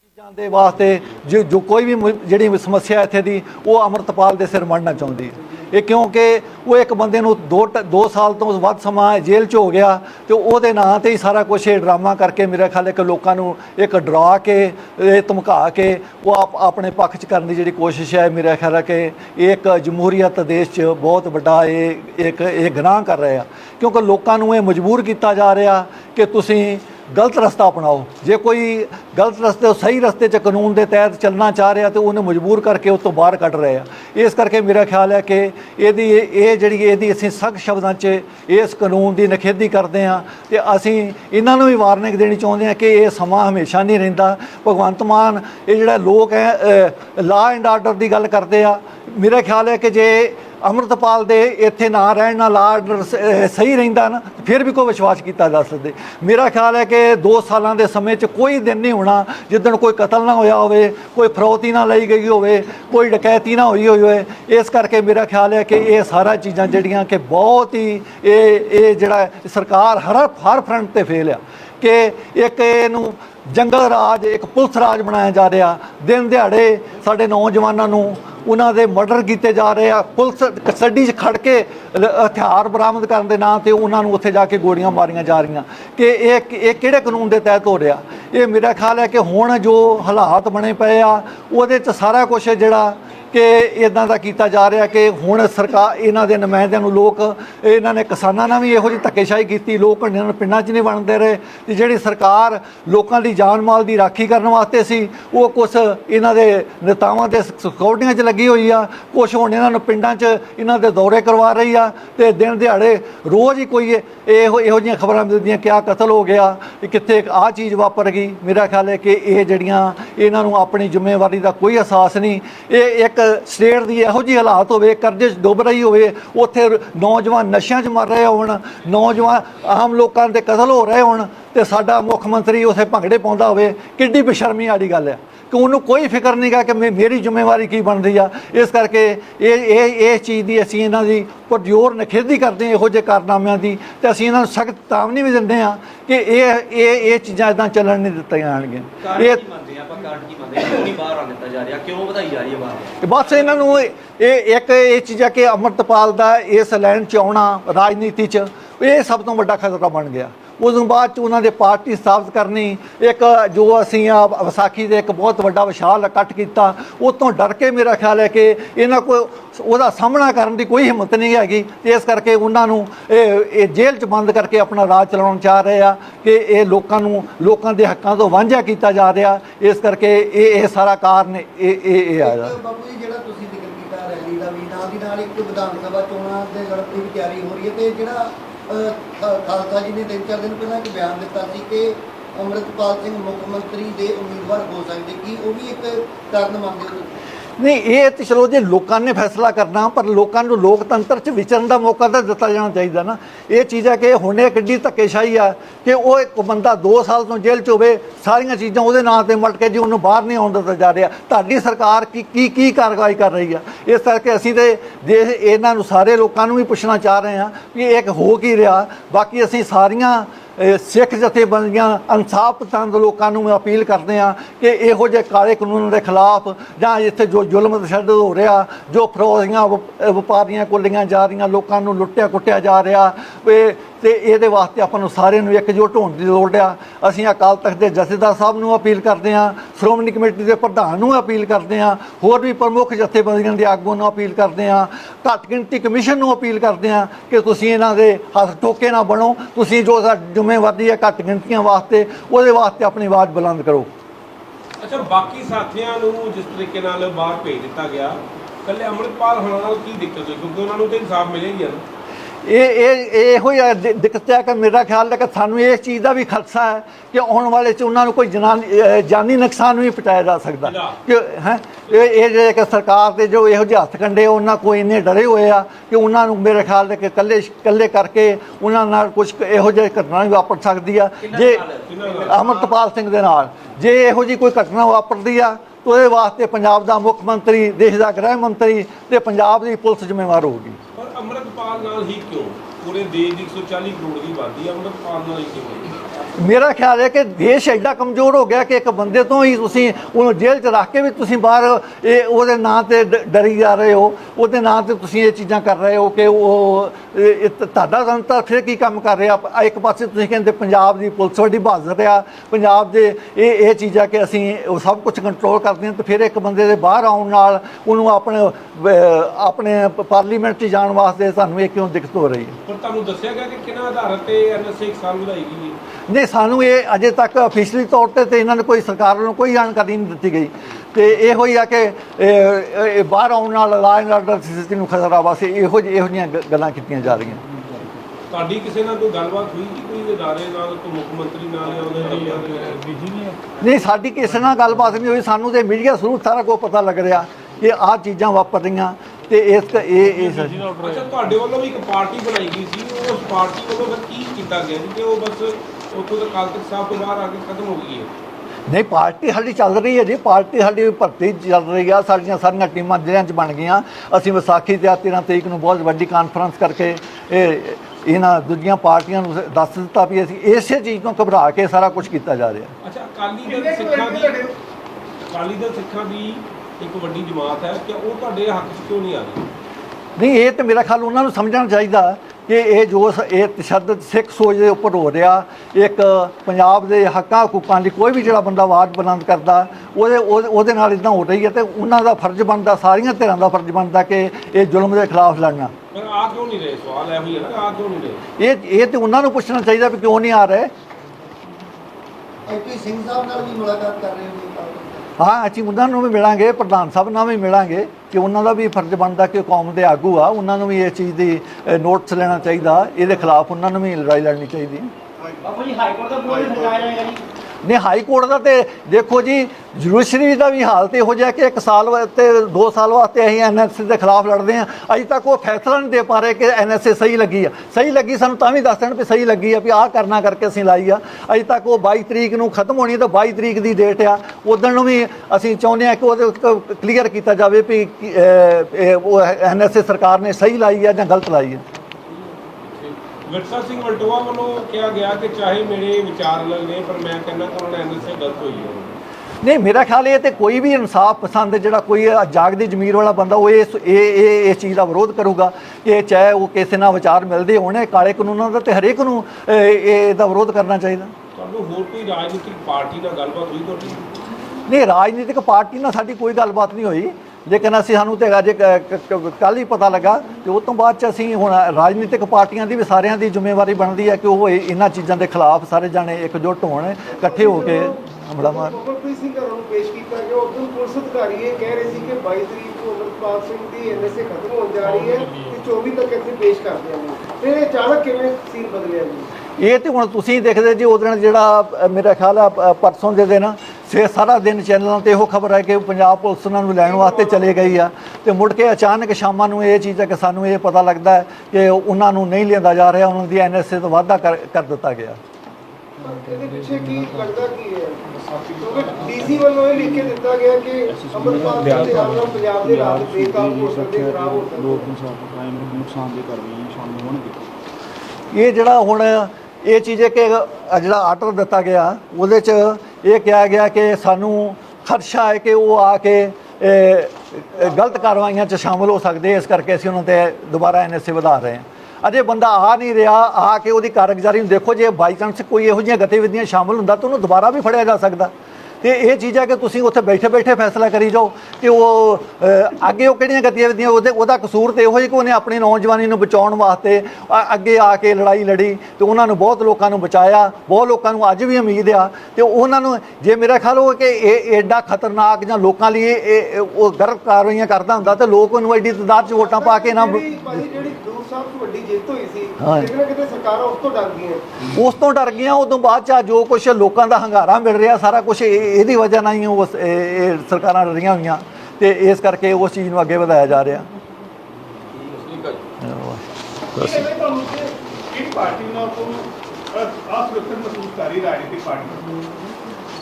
ਚੀਜ਼ਾਂ ਦੇ ਵਾਸਤੇ ਜੋ ਕੋਈ ਵੀ ਜਿਹੜੀ ਸਮੱਸਿਆ ਇੱਥੇ ਦੀ, ਉਹ ਅਮਰਤਪਾਲ ਦੇ ਸਿਰ ਮੜਨਾ ਚਾਹੁੰਦੀ ਹੈ। ਇਹ ਕਿਉਂਕਿ ਉਹ ਇੱਕ ਬੰਦੇ ਨੂੰ 2 2 ਸਾਲ ਤੋਂ ਵੱਧ ਸਮਾਂ ਜੇਲ੍ਹ 'ਚ ਹੋ ਗਿਆ ਤੇ ਉਹਦੇ ਨਾਂ ਤੇ ਹੀ ਸਾਰਾ ਕੁਝ ਇਹ ਡਰਾਮਾ ਕਰਕੇ ਮੇਰਾ ਖਿਆਲ ਇੱਕ ਲੋਕਾਂ ਨੂੰ ਇੱਕ ਡਰਾ ਕੇ, ਇਹ ਧਮਕਾ ਕੇ ਉਹ ਆਪਣੇ ਪੱਖ 'ਚ ਕਰਨ ਦੀ ਜਿਹੜੀ ਕੋਸ਼ਿਸ਼ ਹੈ, ਮੇਰਾ ਖਿਆਲ ਹੈ ਕਿ ਇਹ ਇੱਕ ਜਮਹੂਰੀਅਤ ਦੇਸ਼ 'ਚ ਬਹੁਤ ਵੱਡਾ ਇਹ, ਇੱਕ, ਇਹ ਗੁਨਾਹ ਕਰ ਰਹੇ ਆ। ਕਿਉਂਕਿ ਲੋਕਾਂ ਨੂੰ ਇਹ ਮਜਬੂਰ ਕੀਤਾ ਜਾ ਰਿਹਾ ਕਿ ਤੁਸੀਂ ਗਲਤ ਰਸਤਾ ਅਪਣਾਓ। ਜੇ ਕੋਈ ਗਲਤ ਰਸਤੇ ਸਹੀ ਰਸਤੇ 'ਚ ਕਾਨੂੰਨ ਦੇ ਤਹਿਤ ਚੱਲਣਾ ਚਾਹ ਰਿਹਾ ਤੇ ਉਹਨੂੰ ਮਜਬੂਰ ਕਰਕੇ ਉਸ ਤੋਂ ਬਾਹਰ ਕੱਢ ਰਹੇ ਆ। ਇਸ ਕਰਕੇ ਮੇਰਾ ਖਿਆਲ ਹੈ ਕਿ ਇਹਦੀ ਇਹ ਜਿਹੜੀ ਇਹਦੀ ਅਸੀਂ ਸਖਤ ਸ਼ਬਦਾਂ 'ਚ ਇਸ ਕਾਨੂੰਨ ਦੀ ਨਖੇਦੀ ਕਰਦੇ ਆ ਤੇ ਅਸੀਂ ਇਹਨਾਂ ਨੂੰ ਵੀ ਵਾਰਨਿੰਗ ਦੇਣੀ ਚਾਹੁੰਦੇ ਆ ਕਿ ਇਹ ਸਮਾਂ ਹਮੇਸ਼ਾ ਨਹੀਂ ਰਹਿੰਦਾ। ਭਗਵੰਤ ਮਾਨ ਇਹ ਜਿਹੜਾ ਲੋਕ ਹੈ ਲਾ ਐਂਡ ਆਰਡਰ ਦੀ ਗੱਲ ਕਰਦੇ ਆ। ਮੇਰਾ ਖਿਆਲ ਹੈ ਕਿ ਜੇ ਅਮਰਤਪਾਲ ਦੇ ਇੱਥੇ ਨਾ ਰਹਿਣ ਨਾਲ ਆਰਡਰ ਸਹੀ ਰਹਿੰਦਾ ਨਾ, ਫਿਰ ਵੀ ਕੋਈ ਵਿਸ਼ਵਾਸ ਕੀਤਾ ਜਾ ਸਕਦੇ। ਮੇਰਾ ਖਿਆਲ ਹੈ ਕਿ 2 ਸਾਲਾਂ ਦੇ ਸਮੇਂ 'ਚ ਕੋਈ ਦਿਨ ਨਹੀਂ ਹੋਣਾ ਜਿੱਦਣ ਕੋਈ ਕਤਲ ਨਾ ਹੋਇਆ ਹੋਵੇ, ਕੋਈ ਫਰੋਤੀ ਨਾ ਲਈ ਗਈ ਹੋਵੇ, ਕੋਈ ਡਕੈਤੀ ਨਾ ਹੋਈ ਹੋਈ ਹੋਵੇ। ਇਸ ਕਰਕੇ ਮੇਰਾ ਖਿਆਲ ਹੈ ਕਿ ਇਹ ਸਾਰਾ ਚੀਜ਼ਾਂ ਜਿਹੜੀਆਂ ਕਿ ਬਹੁਤ ਹੀ ਇਹ ਇਹ ਜਿਹੜਾ ਸਰਕਾਰ ਹਰ ਹਰ ਫਰੰਟ ਤੇ ਫੇਲ ਆ। ਕਿ ਇੱਕ ਇਹਨੂੰ ਜੰਗਲ ਰਾਜ ਇੱਕ ਪੁਲਿਸ ਰਾਜ ਬਣਾਇਆ ਜਾ ਰਿਹਾ। ਦਿਨ ਦਿਹਾੜੇ ਸਾਡੇ ਨੌਜਵਾਨਾਂ ਨੂੰ ਉਹਨਾਂ ਦੇ ਮਰਡਰ ਕੀਤੇ ਜਾ ਰਹੇ ਆ। ਪੁਲਿਸ ਕਸਟਡੀ 'ਚ ਖੜ ਕੇ ਲ- ਹਥਿਆਰ ਬਰਾਮਦ ਕਰਨ ਦੇ ਨਾਂ ਤੇ ਉਹਨਾਂ ਨੂੰ ਉੱਥੇ ਜਾ ਕੇ ਗੋਲੀਆਂ ਮਾਰੀਆਂ ਜਾ ਰਹੀਆਂ। ਕਿ ਇਹ ਇਹ ਕਿਹੜੇ ਕਾਨੂੰਨ ਦੇ ਤਹਿਤ ਹੋ ਰਿਹਾ? ਇਹ ਮੇਰਾ ਖਿਆਲ ਹੈ ਕਿ ਹੁਣ ਜੋ ਹਾਲਾਤ ਬਣੇ ਪਏ ਆ, ਉਹਦੇ 'ਚ ਸਾਰਾ ਕੁਝ ਜਿਹੜਾ ਕਿ ਇਦਾਂ ਦਾ ਕੀਤਾ ਜਾ ਰਿਹਾ ਕਿ ਹੁਣ ਸਰਕਾਰ, ਇਹਨਾਂ ਦੇ ਨੁਮਾਇੰਦਿਆਂ ਨੂੰ ਲੋਕ, ਇਹਨਾਂ ਨੇ ਕਿਸਾਨਾਂ ਨਾਲ ਵੀ ਇਹੋ ਜਿਹੀ ਧੱਕੇਸ਼ਾਹੀ ਕੀਤੀ, ਲੋਕ ਇਹਨਾਂ ਨੂੰ ਪਿੰਡਾਂ 'ਚ ਨਹੀਂ ਵੰਡਦੇ ਰਹੇ, ਤੇ ਜਿਹੜੀ ਸਰਕਾਰ ਲੋਕਾਂ ਦੀ ਜਾਨ ਮਾਲ ਦੀ ਰਾਖੀ ਕਰਨ ਵਾਸਤੇ ਸੀ, ਉਹ ਕੁਛ ਇਹਨਾਂ ਦੇ ਨੇਤਾਵਾਂ ਦੇ ਸਿਕਿਉਰਟੀਆਂ 'ਚ ਲੱਗੀ ਹੋਈ ਆ, ਕੁਛ ਹੁਣ ਇਹਨਾਂ ਨੂੰ ਪਿੰਡਾਂ 'ਚ ਇਹਨਾਂ ਦੇ ਦੌਰੇ ਕਰਵਾ ਰਹੀ ਆ, ਤੇ ਦਿਨ ਦਿਹਾੜੇ ਰੋਜ਼ ਹੀ ਕੋਈ ਇਹੋ ਇਹੋ ਜਿਹੀਆਂ ਖਬਰਾਂ ਮਿਲਦੀਆਂ ਕਿ ਆ ਕਤਲ ਹੋ ਗਿਆ ਕਿੱਥੇ ਆ ਚੀਜ਼ ਵਾਪਰ ਗਈ, ਮੇਰਾ ਖਿਆਲ ਹੈ ਕਿ ਇਹ ਜਿਹੜੀਆਂ ਇਹਨਾਂ ਨੂੰ ਆਪਣੀ ਜ਼ਿੰਮੇਵਾਰੀ ਦਾ ਕੋਈ ਅਹਿਸਾਸ ਨਹੀਂ, ਇਹ ਇੱਕ ਸਟੇਟ ਦੀ ਇਹੋ ਜਿਹੀ ਹਾਲਾਤ ਹੋਵੇ, ਕਰਜ਼ੇ 'ਚ ਡੁੱਬ ਰਹੀ ਹੋਵੇ, ਉੱਥੇ ਨੌਜਵਾਨ ਨਸ਼ਿਆਂ 'ਚ ਮਰ ਰਹੇ ਹੋਣ, ਨੌਜਵਾਨ ਆਮ ਲੋਕਾਂ ਦੇ ਕਤਲ ਹੋ ਰਹੇ ਹੋਣ ਤੇ ਸਾਡਾ ਮੁੱਖ ਮੰਤਰੀ ਉਥੇ ਭੰਗੜੇ ਪਾਉਂਦਾ ਹੋਵੇ, ਕਿੱਡੀ ਬੇਸ਼ਰਮੀ ਵਾਲੀ ਗੱਲ ਹੈ। ਕਿ ਉਹਨੂੰ ਕੋਈ ਫਿਕਰ ਨਹੀਂਗਾ ਕਿ ਮੇ- ਮੇਰੀ ਜ਼ਿੰਮੇਵਾਰੀ ਕੀ ਬਣਦੀ ਆ। ਇਸ ਕਰਕੇ ਇਹ ਇਹ ਇਹ ਚੀਜ਼ ਦੀ ਅਸੀਂ ਇਹਨਾਂ ਦੀ ਪੁਰਜੋਰ ਨਖੇਦੀ ਕਰਦੇ ਹਾਂ ਇਹੋ ਜਿਹੇ ਕਾਰਨਾਮਿਆਂ ਦੀ। ਤੇ ਅਸੀਂ ਇਹਨਾਂ ਨੂੰ ਸਖਤ ਤਾਵਨੀ ਵੀ ਦਿੰਦੇ ਆ ਕਿ ਇਹ ਇਹ ਇਹ ਚੀਜ਼ਾਂ ਇਦਾਂ ਚੱਲਣ ਨਹੀਂ ਦਿੱਤੀਆਂ ਜਾਣਗੀਆਂ। ਇਹ ਕੀ ਮੰਨਦੇ ਆ? ਆਪਾਂ ਕਾਰਨ ਕੀ ਮੰਨਦੇ ਆ? ਕਿਉਂ ਨਹੀਂ ਬਾਹਰ ਆਉਣ ਦਿੱਤਾ ਜਾ ਰਿਹਾ? ਕਿਉਂ ਵਧਾਈ ਜਾ ਰਹੀ ਹੈ ਬਾਹਰ? ਬਸ ਇਹਨਾਂ ਨੂੰ ਇਹ ਇੱਕ ਇਹ ਚੀਜ਼ ਕਿ ਅਮਰਤਪਾਲ ਦਾ ਇਸ ਲਾਈਨ 'ਚ ਆਉਣਾ ਰਾਜਨੀਤੀ 'ਚ ਇਹ ਸਭ ਤੋਂ ਵੱਡਾ ਖਤਰਾ ਬਣ ਗਿਆ। ਉਸ ਤੋਂ ਬਾਅਦ 'ਚ ਉਹਨਾਂ ਦੇ ਪਾਰਟੀ ਸਥਾਪਿਤ ਕਰਨੀ, ਇੱਕ ਜੋ ਅਸੀਂ ਆ ਵਿਸਾਖੀ ਦੇ ਇੱਕ ਬਹੁਤ ਵੱਡਾ ਵਿਸ਼ਾਲ ਇਕੱਠ ਕੀਤਾ ਉਹ ਤੋਂ ਡਰ ਕੇ ਮੇਰਾ ਖਿਆਲ ਹੈ ਕਿ ਇਹਨਾਂ ਕੋਲ ਉਹਦਾ ਸਾਹਮਣਾ ਕਰਨ ਦੀ ਕੋਈ ਹਿੰਮਤ ਨਹੀਂ ਹੈਗੀ। ਤੇ ਇਸ ਕਰਕੇ ਉਹਨਾਂ ਨੂੰ ਇਹ ਇਹ ਜੇਲ੍ਹ 'ਚ ਬੰਦ ਕਰਕੇ ਆਪਣਾ ਰਾਜ ਚਲਾਉਣ ਚਾਹ ਰਹੇ ਆ ਕਿ ਇਹ ਲੋਕਾਂ ਨੂੰ, ਲੋਕਾਂ ਦੇ ਹੱਕਾਂ ਤੋਂ ਵਾਂਝਾ ਕੀਤਾ ਜਾ ਰਿਹਾ। ਇਸ ਕਰਕੇ ਇਹ ਇਹ ਸਾਰਾ ਕਾਰਨ ਇਹ ਇਹ ਇਹ ਆ ਇੱਕ ਬਾਪੂ ਜੀ, ਜਿਹੜਾ ਤੁਸੀਂ ਜ਼ਿਕਰ ਕੀਤਾ ਰੈਲੀ ਦਾ ਵੀ, ਨਾਲ ਦੀ ਨਾਲ ਇੱਕ ਵਿਧਾਨ ਸਭਾ ਚੋਣਾਂ ਦੇ ਲੜਨ ਦੀ ਤਿਆਰੀ ਹੋ ਰਹੀ ਹੈ ਤੇ ਜਿਹੜਾ ਖਾਲਸਾ ਜੀ ਨੇ ਤਿੰਨ ਚਾਰ ਦਿਨ ਪਹਿਲਾਂ ਇੱਕ ਬਿਆਨ ਦਿੱਤਾ ਸੀ ਕਿ ਅੰਮ੍ਰਿਤਪਾਲ ਸਿੰਘ ਮੁੱਖ ਮੰਤਰੀ ਦੇ ਉਮੀਦਵਾਰ ਹੋ ਸਕਦੇ, ਕੀ ਉਹ ਵੀ ਇੱਕ ਕਾਰਨ ਮੰਨਦੇ ਹੋ ਨਹੀਂ, ਇਹ ਤੇ ਚਲੋ ਜੇ ਲੋਕਾਂ ਨੇ ਫੈਸਲਾ ਕਰਨਾ, ਪਰ ਲੋਕਾਂ ਨੂੰ ਲੋਕਤੰਤਰ 'ਚ ਵਿਚਰਨ ਦਾ ਮੌਕਾ ਤਾਂ ਦਿੱਤਾ ਜਾਣਾ ਚਾਹੀਦਾ ਨਾ। ਇਹ ਚੀਜ਼ ਹੈ ਕਿ ਹੁਣੇ ਕਿੱਡੀ ਧੱਕੇਸ਼ਾਹੀ ਆ ਕਿ ਉਹ ਇੱਕ ਬੰਦਾ 2 ਸਾਲ ਤੋਂ ਜੇਲ੍ਹ 'ਚ ਹੋਵੇ, ਸਾਰੀਆਂ ਚੀਜ਼ਾਂ ਉਹਦੇ ਨਾਂ ਤੇ ਮਟ ਕੇ ਜੀ, ਉਹਨੂੰ ਬਾਹਰ ਨਹੀਂ ਆਉਣ ਦਿੱਤਾ ਜਾ ਰਿਹਾ। ਤੁਹਾਡੀ ਸਰਕਾਰ ਕੀ ਕੀ ਕੀ ਕਾਰਵਾਈ ਕਰ ਰਹੀ ਆ? ਇਸ ਕਰਕੇ ਅਸੀਂ ਤੇ ਜੇ ਇਹਨਾਂ ਨੂੰ ਸਾਰੇ ਲੋਕਾਂ ਨੂੰ ਵੀ ਪੁੱਛਣਾ ਚਾਹ ਰਹੇ ਹਾਂ ਕਿ ਇਹ ਇੱਕ ਹੋ ਕੀ ਰਿਹਾ। ਬਾਕੀ ਅਸੀਂ ਸਾਰੀਆਂ ਸਿੱਖ ਜਥੇਬੰਦੀਆਂ ਇਨਸਾਫ ਪਸੰਦ ਲੋਕਾਂ ਨੂੰ ਅਪੀਲ ਕਰਦੇ ਆ ਕਿ ਇਹੋ ਜਿਹੇ ਕਾਲੇ ਕਾਨੂੰਨ ਦੇ ਖਿਲਾਫ ਜਾਂ ਇੱਥੇ ਜੋ ਜ਼ੁਲਮ ਤਸ਼ੱਦਦ ਹੋ ਰਿਹਾ, ਜੋ ਫਰੋਜ਼ੀਆਂ ਵਪ- ਵਪਾਰੀਆਂ ਕੋਲੀਆਂ ਜਾ ਰਹੀਆਂ, ਲੋਕਾਂ ਨੂੰ ਲੁੱਟਿਆ ਕੁੱਟਿਆ ਜਾ ਰਿਹਾ, ਇਹ ਤੇ ਇਹਦੇ ਵਾਸਤੇ ਆਪਾਂ ਨੂੰ ਸਾਰਿਆਂ ਨੂੰ ਇਕਜੁੱਟ ਹੋਣ ਦੀ ਲੋੜ ਆ। ਅਸੀਂ ਅਕਾਲ ਤਖਤ ਦੇ ਜਥੇਦਾਰ ਸਾਹਿਬ ਨੂੰ ਅਪੀਲ ਕਰਦੇ ਹਾਂ, ਸ਼੍ਰੋਮਣੀ ਕਮੇਟੀ ਦੇ ਪ੍ਰਧਾਨ ਨੂੰ ਅਪੀਲ ਕਰਦੇ ਹਾਂ, ਹੋਰ ਵੀ ਪ੍ਰਮੁੱਖ ਜਥੇਬੰਦੀਆਂ ਦੇ ਆਗੂਆਂ ਨੂੰ ਅਪੀਲ ਕਰਦੇ ਹਾਂ, ਘੱਟ ਗਿਣਤੀ ਕਮਿਸ਼ਨ ਨੂੰ ਅਪੀਲ ਕਰਦੇ ਹਾਂ ਕਿ ਤੁਸੀਂ ਇਹਨਾਂ ਦੇ ਹੱਥ ਟੋਕੇ ਨਾ ਬਣੋ। ਤੁਸੀਂ ਜੋ ਜ਼ਿੰਮੇਵਾਰੀ ਹੈ ਘੱਟ ਗਿਣਤੀਆਂ ਵਾਸਤੇ, ਉਹਦੇ ਵਾਸਤੇ ਆਪਣੀ ਆਵਾਜ਼ ਬੁਲੰਦ ਕਰੋ। ਅੱਛਾ, ਬਾਕੀ ਸਾਥੀਆਂ ਨੂੰ ਜਿਸ ਤਰੀਕੇ ਨਾਲ ਬਾਹਰ ਭੇਜ ਦਿੱਤਾ ਗਿਆ, ਕੱਲੇ ਅੰਮ੍ਰਿਤਪਾਲ ਹੋਣਾ ਨਾਲ ਕੀ ਦਿੱਕਤ ਹੋਈ ਕਿਉਂਕਿ ਉਹਨਾਂ ਨੂੰ ਤਾਂ ਇਨਸਾਫ ਮਿਲੇਗੀ ਨਾ। ਇਹ ਇਹ ਇਹ ਹੀ ਆ ਦਿ- ਦਿੱਕਤ ਹੈ ਕਿ ਮੇਰਾ ਖਿਆਲ ਹੈ ਕਿ ਸਾਨੂੰ ਇਸ ਚੀਜ਼ ਦਾ ਵੀ ਖਦਸ਼ਾ ਹੈ ਕਿ ਆਉਣ ਵਾਲੇ ਚ ਉਹਨਾਂ ਨੂੰ ਕੋਈ ਜਨਾਨੀ ਅਹ ਜਾਨੀ ਨੁਕਸਾਨ ਵੀ ਪਹੁੰਚਾਇਆ ਜਾ ਸਕਦਾ। ਕਿ ਹੈ? ਇਹ ਇਹ ਜਿਹੜੇ ਕਿ ਸਰਕਾਰ ਦੇ ਜੋ ਇਹੋ ਜਿਹੇ ਹੱਥ ਕੰਡੇ ਉਹਨਾਂ ਕੋਈ ਇੰਨੇ ਡਰੇ ਹੋਏ ਆ ਕਿ ਉਹਨਾਂ ਨੂੰ ਮੇਰੇ ਖਿਆਲ ਹੈ ਕਿ ਇਕੱਲੇ ਇਕੱਲੇ ਕਰਕੇ ਉਹਨਾਂ ਨਾਲ ਕੁਝ ਇਹੋ ਜਿਹੀ ਘਟਨਾ ਵੀ ਵਾਪਰ ਸਕਦੀ ਆ। ਜੇ? ਅਮਰਤਪਾਲ ਸਿੰਘ ਦੇ ਨਾਲ। ਜੇ ਇਹੋ ਜਿਹੀ ਕੋਈ ਘਟਨਾ ਵਾਪਰਦੀ ਆ ਤਾਂ ਉਹਦੇ ਵਾਸਤੇ ਪੰਜਾਬ ਦਾ ਮੁੱਖ ਮੰਤਰੀ ਦੇਸ਼ ਦਾ ਗ੍ਰਹਿ ਮੰਤਰੀ ਤੇ ਪੰਜਾਬ ਦੀ ਪੁਲਿਸ ਜ਼ਿੰਮੇਵਾਰ ਹੋਊਗੀ। ਪਰ ਨਾਲ ਹੀ ਕਿਉਂ? ਪੂਰੇ ਦੇਸ਼ ਦੀ 140 ਕਰੋੜ ਦੀ ਆਬਾਦੀ ਅੰਮ੍ਰਿਤਪਾਲ ਨਾਲ ਹੀ ਕਿਉਂ ਮੇਰਾ ਖਿਆਲ ਹੈ ਕਿ ਦੇਸ਼ ਐਡਾ ਕਮਜ਼ੋਰ ਹੋ ਗਿਆ ਕਿ ਇੱਕ ਬੰਦੇ ਤੋਂ ਹੀ ਤੁਸੀਂ ਉਹਨੂੰ ਜੇਲ੍ਹ 'ਚ ਰੱਖ ਕੇ ਵੀ ਤੁਸੀਂ ਬਾਹਰ ਇਹ ਉਹਦੇ ਨਾਂ ਤੇ ਡਰੀ ਜਾ ਰਹੇ ਹੋ ਉਹਦੇ ਨਾਂ ਤੇ ਤੁਸੀਂ ਇਹ ਚੀਜ਼ਾਂ ਕਰ ਰਹੇ ਹੋ ਕਿ ਉਹ ਤੁਹਾਡਾ ਸੰਤਾ ਫਿਰ ਕੀ ਕੰਮ ਕਰ ਰਿਹਾ? ਆ ਇੱਕ ਪਾਸੇ ਤੁਸੀਂ ਕਹਿੰਦੇ ਪੰਜਾਬ ਦੀ ਪੁਲਿਸ ਵੱਡੀ ਬਹਾਦਰ ਆ ਪੰਜਾਬ ਦੇ ਇਹ ਇਹ ਚੀਜ਼ਾਂ ਕਿ ਅਸੀਂ ਉਹ ਸਭ ਕੁਝ ਕੰਟਰੋਲ ਕਰਦੇ ਹਾਂ ਤੇ ਫਿਰ ਇੱਕ ਬੰਦੇ ਦੇ ਬਾਹਰ ਆਉਣ ਨਾਲ ਉਹਨੂੰ ਆਪਣੇ ਆਪਣੇ ਪਾਰਲੀਮੈਂਟ 'ਚ ਜਾਣ ਵਾਸਤੇ ਸਾਨੂੰ ਇਹ ਕਿਉਂ ਦਿੱਕਤ ਹੋ ਰਹੀ ਹੈ? ਪਰ ਤੁਹਾਨੂੰ ਦੱਸਿਆ ਗਿਆ ਕਿ ਕਿਹਨਾਂ ਆਧਾਰ ਤੇ ਐਨਐਸਏ ਇੱਕ ਸਾਲ ਵਧਾਈ ਗਈ ਹੈ? ਨਹੀਂ ਸਾਨੂੰ ਇਹ ਅਜੇ ਤੱਕ ਅਫੀਸ਼ਲੀ ਤੌਰ ਤੇ ਤੇ ਇਹਨਾਂ ਨੇ ਕੋਈ ਸਰਕਾਰ ਵੱਲੋਂ ਕੋਈ ਜਾਣਕਾਰੀ ਨਹੀਂ ਦਿੱਤੀ ਗਈ। ਤੇ ਇਹੋ ਹੀ ਆ ਕਿ ਇਹ- ਬਾਹਰ ਆਉਣ ਨਾਲ ਐਂਡ ਆਰਡਰ ਸਥਿਤੀ ਨੂੰ ਖਤਰਾ ਵਾਸਤੇ ਇਹੋ ਜਿਹੀ ਇਹੋ ਜਿਹੀਆਂ ਗ- ਗੱਲਾਂ ਕੀਤੀਆਂ ਜਾ ਰਹੀਆਂ। ਤੁਹਾਡੀ ਕਿਸੇ ਨਾਲ ਕੋਈ ਗੱਲਬਾਤ ਹੋਈ ਕਿ ਕੋਈ ਅਦਾਰੇ ਨਾਲ ਕੋਈ ਮੁੱਖ ਮੰਤਰੀ ਨਾਲ ਜਾਂ ਉਹਦੇ ਬਿਜ਼ੀ ਨਹੀਂ ਨਹੀਂ ਸਾਡੀ ਕਿਸੇ ਨਾਲ ਗੱਲਬਾਤ ਨਹੀਂ ਹੋਈ। ਸਾਨੂੰ ਤੇ ਮੀਡੀਆ ਥਰੂ ਸਾਰਾ ਕੁਝ ਪਤਾ ਲੱਗ ਰਿਹਾ ਕਿ ਆਹ ਚੀਜ਼ਾਂ ਵਾਪਰ ਰਹੀਆਂ ਤੇ ਇਸ ਇਹ ਇਸ ਅੱਛਾ ਤੁਹਾਡੇ ਵੱਲੋਂ ਵੀ ਇੱਕ ਪਾਰਟੀ ਬਣਾਈ ਗਈ ਸੀ। ਉਸ ਪਾਰਟੀ ਵੱਲੋਂ ਕੀ ਕੀਤਾ ਗਿਆ ਜੀ? ਕਿ ਉਹ ਬਸ ਉੱਥੋਂ ਦਾ ਕਾਲ ਤਖਤ ਸਾਹਿਬ ਤੋਂ ਬਾਹਰ ਆ ਕੇ ਖਤਮ ਹੋ ਗਈ ਹੈ। ਨਹੀਂ ਪਾਰਟੀ ਸਾਡੀ ਚੱਲ ਰਹੀ ਹੈ ਜੀ ਪਾਰਟੀ ਸਾਡੀ ਭਰਤੀ ਚੱਲ ਰਹੀ ਆ ਸਾਡੀਆਂ ਸਾਰੀਆਂ ਟੀਮਾਂ ਜ਼ਿਲ੍ਹਿਆਂ 'ਚ ਬਣ ਗਈਆਂ। ਅਸੀਂ ਵਿਸਾਖੀ ਤੇ 13 ਤਰੀਕ ਨੂੰ ਬਹੁਤ ਵੱਡੀ ਕਾਨਫਰੰਸ ਕਰਕੇ ਇਹ ਇਹਨਾਂ ਦੂਜੀਆਂ ਪਾਰਟੀਆਂ ਨੂੰ ਦੱਸ ਦਿੱਤਾ ਵੀ ਅਸੀਂ ਇਸੇ ਚੀਜ਼ ਤੋਂ ਘਬਰਾ ਕੇ ਸਾਰਾ ਕੁਝ ਕੀਤਾ ਜਾ ਰਿਹਾ। ਅੱਛਾ ਅਕਾਲੀ ਦਲ ਸਿੱਖਾਂ ਦੀ ਅਕਾਲੀ ਦਲ ਸਿੱਖਾਂ ਦੀ ਇੱਕ ਵੱਡੀ ਜਮਾਤ ਹੈ ਕਿ ਉਹ ਤੁਹਾਡੇ ਹੱਕ 'ਚ ਕਿਉਂ ਨਹੀਂ ਆ ਰਹੀ? ਨਹੀਂ ਇਹ ਤੇ ਮੇਰਾ ਖਿਆਲ ਉਹਨਾਂ ਨੂੰ ਸਮਝਣਾ ਚਾਹੀਦਾ। ਕਿ ਇਹ ਜੋ ਸ- ਇਹ ਤਸ਼ੱਦਦ ਸਿੱਖ ਸੋਚ ਦੇ ਉੱਪਰ ਹੋ ਰਿਹਾ। ਇੱਕ ਪੰਜਾਬ ਦੇ ਹੱਕਾਂ ਹਕੂਕਾਂ ਦੀ ਕੋਈ ਵੀ ਜਿਹੜਾ ਬੰਦਾ ਆਵਾਜ਼ ਬੁਲੰਦ ਕਰਦਾ ਉਹਦੇ ਉਹਦੇ ਉਹਦੇ ਨਾਲ ਇਦਾਂ ਹੋ ਰਹੀ ਹੈ ਤੇ ਉਹਨਾਂ ਦਾ ਫਰਜ਼ ਬਣਦਾ ਸਾਰੀਆਂ ਧਿਰਾਂ ਦਾ ਫਰਜ਼ ਬਣਦਾ ਕਿ ਇਹ ਜ਼ੁਲਮ ਦੇ ਖਿਲਾਫ ਲੜਨਾ। ਪਰ ਆ ਕਿਉਂ ਨਹੀਂ ਰਹੇ? ਸਵਾਲ ਇਹ ਹੀ ਹੈ ਨਾ ਆ ਕਿਉਂ ਨਹੀਂ ਰਹੇ? ਇਹ ਇਹ ਤੇ ਉਹਨਾਂ ਨੂੰ ਪੁੱਛਣਾ ਚਾਹੀਦਾ ਵੀ ਕਿਉਂ ਨਹੀਂ ਆ ਰਹੇ। ਐਪੀ ਸਿੰਘ ਸਾਹਿਬ ਨਾਲ ਵੀ ਮੁਲਾਕਾਤ ਕਰ ਰਹੇ ਹੋ ਜੀ। ਕੱਲ੍ਹ? ਹਾਂ, ਅਸੀਂ ਉਹਨਾਂ ਨੂੰ ਵੀ ਮਿਲਾਂਗੇ, ਪ੍ਰਧਾਨ ਸਾਹਿਬ ਨਾਲ ਵੀ ਮਿਲਾਂਗੇ ਕਿ ਉਹਨਾਂ ਦਾ ਵੀ ਫਰਜ਼ ਬਣਦਾ ਕਿ ਕੌਮ ਦੇ ਆਗੂ ਆ, ਉਹਨਾਂ ਨੂੰ ਵੀ ਇਹ ਚੀਜ਼ ਦੀ ਨੋਟਿਸ ਲੈਣਾ ਚਾਹੀਦਾ, ਇਹਦੇ ਖਿਲਾਫ ਉਹਨਾਂ ਨੂੰ ਵੀ ਲੜਾਈ ਲੜਨੀ ਚਾਹੀਦੀ। ਬਾਪੂ ਜੀ ਹਾਈ ਕੋਰਟ ਦਾ ਬੋਰਡ ਲਗਾਇਆ ਜਾਏਗਾ ਜੀ। ਨੇ ਹਾਈ ਕੋਰਟ ਦਾ ਤੇ ਦੇਖੋ ਜੀ ਜੁਡੀਸ਼ਰੀ ਦਾ ਵੀ ਹਾਲਤ ਇਹੋ ਜਿਹਾ ਕਿ ਇੱਕ ਸਾਲ ਵਾ- ਤੇ 2 ਸਾਲ ਵਾਸਤੇ ਅਸੀਂ ਐਨਐਸਏ ਦੇ ਖਿਲਾਫ ਲੜਦੇ ਹਾਂ। ਅਜੇ ਤੱਕ ਉਹ ਫੈਸਲਾ ਨਹੀਂ ਦੇ ਪਾ ਰਹੇ ਕਿ ਐਨਐਸਏ ਸਹੀ ਲੱਗੀ ਆ। ਸਹੀ ਲੱਗੀ ਸਾਨੂੰ ਤਾਂ ਵੀ ਦੱਸ ਦੇਣ ਵੀ ਸਹੀ ਲੱਗੀ ਆ ਵੀ ਆਹ ਕਰਨਾ ਕਰਕੇ ਅਸੀਂ ਲਾਈ ਆ। ਅਜੇ ਤੱਕ ਉਹ 22 ਤਰੀਕ ਨੂੰ ਖਤਮ ਹੋਣੀ ਤਾਂ 22 ਤਰੀਕ ਦੀ ਡੇਟ ਆ। ਉਦੋਂ ਨੂੰ ਵੀ ਅਸੀਂ ਚਾਹੁੰਦੇ ਆ ਕਿ ਉਹਦੇ ਕਲੀਅਰ ਕੀਤਾ ਜਾਵੇ ਵੀ ਕਿ, ਅਹ, ਇਹ ਉਹ ਐਨਐਸਏ ਸਰਕਾਰ ਨੇ ਸਹੀ ਲਾਈ ਆ ਜਾਂ ਗਲਤ ਲਾਈ ਆ। ਵਿਰਸਾ ਸਿੰਘ ਵਲਟੋਆ ਵੱਲੋਂ ਕਿਹਾ ਗਿਆ ਕਿ ਚਾਹੇ ਮੇਰੇ ਵਿਚਾਰ ਅਲੱਗ ਨੇ ਪਰ ਮੈਂ ਕਹਿੰਦਾ ਕਿ ਉਹਨਾਂ ਨੇ ਐਨਐਸਏ ਗਲਤ ਹੋਈ ਹੈ। ਨਹੀਂ ਮੇਰਾ ਖਿਆਲ ਇਹ ਤੇ ਕੋਈ ਵੀ ਇਨਸਾਫ ਪਸੰਦ ਜਿਹੜਾ ਕੋਈ ਜਾਗਦੀ ਜ਼ਮੀਰ ਵਾਲਾ ਬੰਦਾ ਉਹ ਇਸ ਇਹ ਇਹ ਇਸ ਚੀਜ਼ ਦਾ ਵਿਰੋਧ ਕਰੂਗਾ ਕਿ ਚਾਹੇ ਉਹ ਕਿਸੇ ਨਾਲ ਵਿਚਾਰ ਮਿਲਦੇ ਹੋਣ ਕਾਲੇ ਕਾਨੂੰਨਾਂ ਦਾ ਤੇ ਹਰੇਕ ਨੂੰ ਇਹ ਇਹ ਦਾ ਵਿਰੋਧ ਕਰਨਾ ਚਾਹੀਦਾ। ਤੁਹਾਨੂੰ ਹੋਰ ਕੋਈ ਰਾਜਨੀਤਿਕ ਪਾਰਟੀ ਨਾਲ ਗੱਲਬਾਤ ਹੋਈ ਤੁਹਾਡੀ? ਨਹੀਂ ਰਾਜਨੀਤਿਕ ਪਾਰਟੀ ਨਾਲ ਸਾਡੀ ਕੋਈ ਗੱਲਬਾਤ ਨਹੀਂ ਹੋਈ। ਲੇਕਿਨ ਅਸੀਂ ਸਾਨੂੰ ਤੇ ਅਜੇ ਕੱਲ ਹੀ ਪਤਾ ਲੱਗਾ ਤੇ ਉਸ ਤੋਂ ਬਾਅਦ ਚ ਅਸੀਂ ਹੁਣ ਰਾਜਨੀਤਿਕ ਪਾਰਟੀਆਂ ਦੀ ਵੀ ਸਾਰਿਆਂ ਦੀ ਜ਼ਿੰਮੇਵਾਰੀ ਬਣਦੀ ਹੈ ਕਿ ਉਹ ਇਹ- ਇਹਨਾਂ ਚੀਜ਼ਾਂ ਦੇ ਖਿਲਾਫ ਸਾਰੇ ਜਾਣੇ ਇਕਜੁੱਟ ਹੋਣ ਇਕੱਠੇ ਹੋ ਕੇ ਹਮਲਾ ਮਾਰ ਗੁਰਪ੍ਰੀਤ ਸਿੰਘ ਘਰੋਂ ਨੂੰ ਪੇਸ਼ ਕੀਤਾ ਗਿਆ। ਉਦੋਂ ਪੁਲਿਸ ਅਧਿਕਾਰੀ ਇਹ ਕਹਿ ਰਹੇ ਸੀ ਕਿ 22 ਤਰੀਕ ਨੂੰ ਅਮਰਪਾਲ ਸਿੰਘ ਦੀ ਐਨਐਸਏ ਖਤਮ ਹੋਣ ਜਾ ਰਹੀ ਹੈ ਤੇ 24 ਤੱਕ ਇੱਥੇ ਪੇਸ਼ ਕਰ ਦਿਆਂਗੇ ਤੇ ਇਹ ਅਚਾਨਕ ਕਿਵੇਂ ਸੀਨ ਬਦਲਿਆ ਜੀ? ਇਹ ਤੇ ਹੁਣ ਤੁਸੀਂ ਦੇਖਦੇ ਜੀ ਉਹ ਦਿਨ ਜਿਹੜਾ ਮੇਰਾ ਖਿਆਲ ਆ ਪਰਸੋਂ ਦੇ ਦਿਨ ਸੇ ਸਾਰਾ ਦਿਨ ਚੈਨਲਾਂ ਤੇ ਇਹੋ ਖਬਰ ਹੈ ਕਿ ਪੰਜਾਬ ਪੁਲਿਸ ਉਹਨਾਂ ਨੂੰ ਲੈਣ ਵਾਸਤੇ ਚਲੇ ਗਈ ਆ। ਤੇ ਮੁੜ ਕੇ ਅਚਾਨਕ ਸ਼ਾਮਾਂ ਨੂੰ ਇਹ ਚੀਜ਼ ਹੈ ਕਿ ਸਾਨੂੰ ਇਹ ਪਤਾ ਲੱਗਦਾ ਹੈ ਕਿ ਉਹਨਾਂ ਨੂੰ ਨਹੀਂ ਲਿਆਂਦਾ ਜਾ ਰਿਹਾ ਉਹਨਾਂ ਦੀ ਐਨਐਸਏ ਤੋਂ ਵਾਅਦਾ ਕਰ ਕਰ ਦਿੱਤਾ ਗਿਆ। ਪਰ ਇਹਦੇ ਪਿੱਛੇ ਕੀ ਲੱਗਦਾ ਕੀ ਹੈ? ਕਿਉਂਕਿ ਡੀਸੀ ਵੱਲੋਂ ਇਹ ਲਿਖ ਕੇ ਦਿੱਤਾ ਗਿਆ ਕਿ ਅੰਮ੍ਰਿਤਪਾਲ ਸਿੰਘ ਦੇ ਨਾਲ ਨਾਲ ਪੰਜਾਬ ਦੇ ਰਾਜ ਬੇਕਾਬ ਹੋ ਸਕਦੇ ਖਰਾਬ ਹੋ ਸਕਦੇ ਲੋਕ ਇਨਸਾਫ ਕ੍ਰਾਈਮ ਨੂੰ ਨੁਕਸਾਨ ਦੇ ਕਰ ਰਹੀ ਸ਼ਾਮਿਲ ਹੋਣਗੇ। ਇਹ ਜਿਹੜਾ ਹੁਣ ਇਹ ਚੀਜ਼ ਹੈ ਕਿ ਜਿਹੜਾ ਆਰਡਰ ਦਿੱਤਾ ਗਿਆ, ਉਹਦੇ 'ਚ ਇਹ ਕਿਹਾ ਗਿਆ ਕਿ ਸਾਨੂੰ ਖਰਸ਼ਾ ਹੈ ਕਿ ਉਹ ਆ ਕੇ ਗਲਤ ਕਾਰਵਾਈਆਂ 'ਚ ਸ਼ਾਮਲ ਹੋ ਸਕਦੇ, ਇਸ ਕਰਕੇ ਅਸੀਂ ਉਹਨਾਂ ਤੇ ਦੁਬਾਰਾ ਐਨਐਸਏ ਵਧਾ ਰਹੇ ਹਾਂ। ਅਜੇ ਬੰਦਾ ਆ ਨਹੀਂ ਰਿਹਾ, ਆ ਕੇ ਉਹਦੀ ਕਾਰਗੁਜ਼ਾਰੀ ਨੂੰ ਦੇਖੋ, ਜੇ ਬਾਈ ਚਾਂਸ ਕੋਈ ਇਹੋ ਜਿਹੀਆਂ ਗਤੀਵਿਧੀਆਂ ਸ਼ਾਮਲ ਹੁੰਦਾ ਤਾਂ ਉਹਨੂੰ ਦੁਬਾਰਾ ਵੀ ਫੜਿਆ ਜਾ ਸਕਦਾ। ਤੇ ਇਹ ਚੀਜ਼ ਹੈ ਕਿ ਤੁਸੀਂ ਉੱਥੇ ਬੈਠੇ ਬੈਠੇ ਫੈਸਲਾ ਕਰੀ ਜਾਓ ਕਿ ਉਹ ਅੱਗੇ ਉਹ ਕਿਹੜੀਆਂ ਗਤੀਵਿਧੀਆਂ ਉਹਦੇ ਉਹਦਾ ਕਸੂਰ ਤੇ ਇਹੋ ਹੀ ਕਿ ਉਹਨੇ ਆਪਣੀ ਨੌਜਵਾਨੀ ਨੂੰ ਬਚਾਉਣ ਵਾਸਤੇ ਅ- ਅੱਗੇ ਆ ਕੇ ਲੜਾਈ ਲੜੀ ਤੇ ਉਹਨਾਂ ਨੂੰ ਬਹੁਤ ਲੋਕਾਂ ਨੂੰ ਬਚਾਇਆ ਬਹੁਤ ਲੋਕਾਂ ਨੂੰ ਅੱਜ ਵੀ ਉਮੀਦ ਆ ਤੇ ਉਹਨਾਂ ਨੂੰ ਜੇ ਮੇਰਾ ਖਿਆਲ ਉਹ ਕਿ ਇਹ ਐਡਾ ਖਤਰਨਾਕ ਜਾਂ ਲੋਕਾਂ ਲਈ ਇਹ ਇਹ- ਉਹ ਗਲਤ ਕਾਰਵਾਈਆਂ ਕਰਦਾ ਹੁੰਦਾ ਤੇ ਲੋਕ ਉਹਨੂੰ ਐਡੀ ਤਦਾਦ 'ਚ ਵੋਟਾਂ ਪਾ ਕੇ ਨਾ ਜਿਹੜੀ ਭਾਜੀ ਜਿਹੜੀ ਦੂਰ ਸਾਹਿਬ ਤੋਂ ਵੱਡੀ ਜਿੱਤ ਹੋਈ ਸੀ ਹਾਂ। ਕਿਤੇ ਨਾ ਕਿਤੇ ਸਰਕਾਰਾਂ ਉਸ ਤੋਂ ਡਰ ਗਈਆਂ ਉਸ ਤੋਂ ਡਰ ਗਈਆਂ ਉਦੋਂ ਬਾਅਦ ਚ ਆ ਜੋ ਕੁਝ ਲੋਕਾਂ ਦਾ ਹੰਗਾਰਾ ਮਿਲ ਰਿਹਾ ਸਾਰਾ ਕੁਝ ਇਹਦੀ ਵਜ੍ਹਾ ਨਾਲ ਹੀ ਉਸ ਇਹ ਇਹ ਸਰਕਾਰਾਂ ਡਰੀਆਂ ਹੋਈਆਂ ਤੇ ਇਸ ਕਰਕੇ ਉਸ ਚੀਜ਼ ਨੂੰ ਅੱਗੇ ਵਧਾਇਆ ਜਾ ਰਿਹਾ। ਇਹ ਕਿਹੜੀ ਪਾਰਟੀ ਨਾਲ ਤੋਂ ਅਸੁਰੱਖਿਅਤ ਮਹਿਸੂਸ ਕਰ ਰਹੀ ਰਾਜਨੀਤਿਕ ਪਾਰਟੀ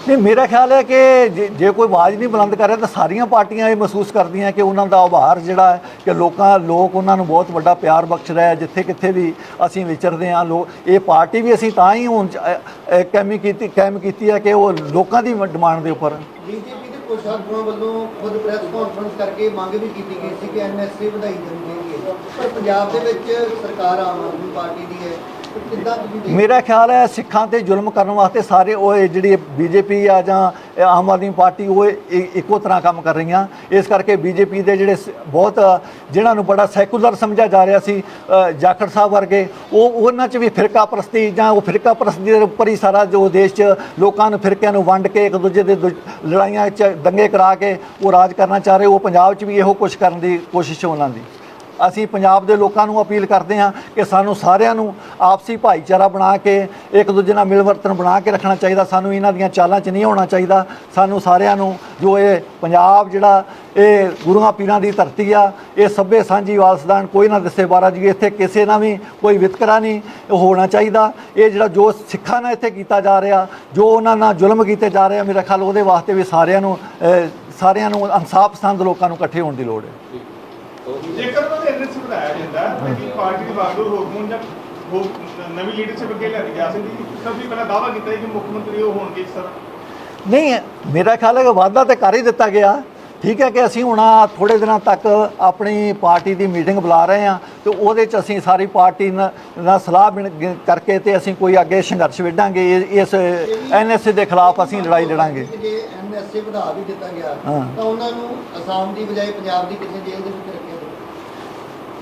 ਨਹੀਂ, ਮੇਰਾ ਖਿਆਲ ਹੈ ਕਿ ਜੇ- ਜੇ ਕੋਈ ਆਵਾਜ਼ ਨਹੀਂ ਬੁਲੰਦ ਕਰ ਰਿਹਾ ਤਾਂ ਸਾਰੀਆਂ ਪਾਰਟੀਆਂ ਇਹ ਮਹਿਸੂਸ ਕਰਦੀਆਂ ਕਿ ਉਹਨਾਂ ਦਾ ਉਭਾਰ ਜਿਹੜਾ ਹੈ ਕਿ ਲੋਕਾਂ ਲੋਕ ਉਹਨਾਂ ਨੂੰ ਬਹੁਤ ਵੱਡਾ ਪਿਆਰ ਬਖਸ਼ ਰਿਹਾ ਹੈ, ਜਿੱਥੇ ਕਿੱਥੇ ਵੀ ਅਸੀਂ ਵਿਚਰਦੇ ਹਾਂ ਲੋਕ ਇਹ ਪਾਰਟੀ ਵੀ ਅਸੀਂ ਤਾਂ ਹੀ ਹੁਣ ਕੈਮੀ ਕੀਤੀ ਕਾਇਮ ਕੀਤੀ ਹੈ ਕਿ ਉਹ ਲੋਕਾਂ ਦੀ ਡਿਮਾਂਡ ਦੇ ਉੱਪਰ। ਬੀਜੇਪੀ ਦੇ ਕੁਝ ਆਗੂਆਂ ਵੱਲੋਂ ਖੁਦ ਪ੍ਰੈਸ ਕਾਨਫਰੰਸ ਕਰਕੇ ਮੰਗ ਵੀ ਕੀਤੀ ਗਈ ਸੀ ਕਿ ਐਨਐਸਏ ਵਧਾਈ ਜਾਣੀ ਚਾਹੀਦੀ ਹੈ। ਪਰ ਪੰਜਾਬ ਦੇ ਵਿੱਚ ਸਰਕਾਰ ਆਮ ਆਦਮੀ ਪਾਰਟੀ ਦੀ ਹੈ। ਕਿੱਦਾਂ ਤੁਸੀਂ ਮੇਰਾ ਖਿਆਲ ਹੈ ਸਿੱਖਾਂ ਤੇ ਜ਼ੁਲਮ ਕਰਨ ਵਾਸਤੇ ਸਾਰੇ ਉਹ ਇਹ ਜਿਹੜੀ ਬੀਜੇਪੀ ਆ ਜਾਂ ਇਹ ਆਮ ਆਦਮੀ ਪਾਰਟੀ ਉਹ ਇ- ਇੱਕੋ ਤਰ੍ਹਾਂ ਕੰਮ ਕਰ ਰਹੀਆਂ। ਇਸ ਕਰਕੇ ਬੀਜੇਪੀ ਦੇ ਜਿਹੜੇ ਸ- ਬਹੁਤ ਜਿਨ੍ਹਾਂ ਨੂੰ ਬੜਾ ਸੈਕੂਲਰ ਸਮਝਿਆ ਜਾ ਰਿਹਾ ਸੀ ਅ, ਜਾਖੜ ਸਾਹਿਬ ਵਰਗੇ ਉਹ ਉਹਨਾਂ 'ਚ ਵੀ ਫਿਰਕਾ ਪ੍ਰਸਤੀ ਜਾਂ ਉਹ ਫਿਰਕਾ ਪ੍ਰਸਤੀ ਦੇ ਉੱਪਰ ਹੀ ਸਾਰਾ ਜੋ ਦੇਸ਼ 'ਚ ਲੋਕਾਂ ਨੂੰ ਫਿਰਕਿਆਂ ਨੂੰ ਵੰਡ ਕੇ ਇੱਕ ਦੂਜੇ ਦੇ ਦੁ- ਲੜਾਈਆਂ 'ਚ ਦੰਗੇ ਕਰਾ ਕੇ ਉਹ ਰਾਜ ਕਰਨਾ ਚਾਹ ਰਹੇ ਉਹ ਪੰਜਾਬ 'ਚ ਵੀ ਇਹੋ ਕੁਝ ਕਰਨ ਦੀ ਕੋਸ਼ਿਸ਼ ਹੈ ਉਹਨਾਂ ਦੀ। ਅਸੀਂ ਪੰਜਾਬ ਦੇ ਲੋਕਾਂ ਨੂੰ ਅਪੀਲ ਕਰਦੇ ਹਾਂ ਕਿ ਸਾਨੂੰ ਸਾਰਿਆਂ ਨੂੰ ਆਪਸੀ ਭਾਈਚਾਰਾ ਬਣਾ ਕੇ, ਇੱਕ ਦੂਜੇ ਨਾਲ ਮਿਲਵਰਤਨ ਬਣਾ ਕੇ ਰੱਖਣਾ ਚਾਹੀਦਾ। ਸਾਨੂੰ ਇਹਨਾਂ ਦੀਆਂ ਚਾਲਾਂ 'ਚ ਨਹੀਂ ਹੋਣਾ ਚਾਹੀਦਾ। ਸਾਨੂੰ ਸਾਰਿਆਂ ਨੂੰ ਜੋ ਇਹ ਪੰਜਾਬ ਜਿਹੜਾ, ਇਹ ਗੁਰੂਆਂ ਪੀਰਾਂ ਦੀ ਧਰਤੀ ਆ, ਇਹ ਸੱਭੇ ਸਾਂਝੀ ਵਾਲਸਦਾਨ ਕੋਈ ਨਾ ਦੱਸੇ ਬਾਰਾ ਜੀ, ਇੱਥੇ ਕਿਸੇ ਨਾਲ ਵੀ ਕੋਈ ਵਿਤਕਰਾ ਨਹੀਂ ਹੋਣਾ ਚਾਹੀਦਾ। ਇਹ ਜਿਹੜਾ ਜੋ ਸਿੱਖਾਂ ਨਾਲ ਇੱਥੇ ਕੀਤਾ ਜਾ ਰਿਹਾ, ਜੋ ਉਹਨਾਂ ਨਾਲ ਜ਼ੁਲਮ ਕੀਤੇ ਜਾ ਰਹੇ ਆ, ਮੇਰਾ ਖਿਆਲ ਉਹਦੇ ਵਾਸਤੇ ਵੀ ਸਾਰਿਆਂ ਨੂੰ ਸਾਰਿਆਂ ਨੂੰ ਇਨਸਾਫ ਪਸੰਦ ਲੋਕਾਂ ਨੂੰ ਇਕੱਠੇ ਹੋਣ ਦੀ ਲੋੜ ਹੈ। ਜੇਕਰ ਉਹਨਾਂ ਦੇ ਐਨਐਸ ਵਧਾਇਆ ਜਾਂਦਾ ਤਾਂ ਕੀ ਪਾਰਟੀ ਦੀ ਬਾਗਡੋਰ ਹੋਰਮੋਨ ਜਾਂ ਹੋਰ ਨਵੀਂ ਲੀਡਰਸ਼ਿਪ ਅੱਗੇ ਲੈ ਕੇ ਜਾ ਸਕਦੀ? ਸਭ ਤੋਂ ਪਹਿਲਾਂ ਦਾਅਵਾ ਕੀਤਾ ਸੀ ਕਿ ਮੁੱਖ ਮੰਤਰੀ ਉਹ ਹੋਣਗੇ ਇਸ ਤਰ੍ਹਾਂ। ਨਹੀਂ ਮੇਰਾ ਖਿਆਲ ਹੈ ਕਿ ਵਾਅਦਾ ਤੇ ਕਰ ਹੀ ਦਿੱਤਾ ਗਿਆ। ਠੀਕ ਹੈ ਕਿ ਅਸੀਂ ਹੁਣ ਥੋੜੇ ਦਿਨਾਂ ਤੱਕ ਆਪਣੀ ਪਾਰਟੀ ਦੀ ਮੀਟਿੰਗ ਬੁਲਾ ਰਹੇ ਹਾਂ ਤੇ ਉਹਦੇ ਚ ਅਸੀਂ ਸਾਰੀ ਪਾਰਟੀ ਨਾਲ ਸਲਾਹ ਕਰਕੇ ਤੇ ਅਸੀਂ ਕੋਈ ਅੱਗੇ ਸੰਘਰਸ਼ ਵਿੱਢਾਂਗੇ। ਇਸ ਐਨਐਸਏ ਦੇ ਖਿਲਾਫ ਅਸੀਂ ਲੜਾਈ ਲੜਾਂਗੇ। ਜੇ ਐਨਐਸਏ ਵਧਾ ਵੀ ਦਿੱਤਾ ਗਿਆ। ਤਾਂ ਉਹਨਾਂ ਨੂੰ ਅਸਾਮ ਦੀ ਬਜਾਏ ਪੰਜਾਬ ਦੀ ਕਿਸੇ ਜੇਲ੍ਹ ਦੇ ਵਿੱਚ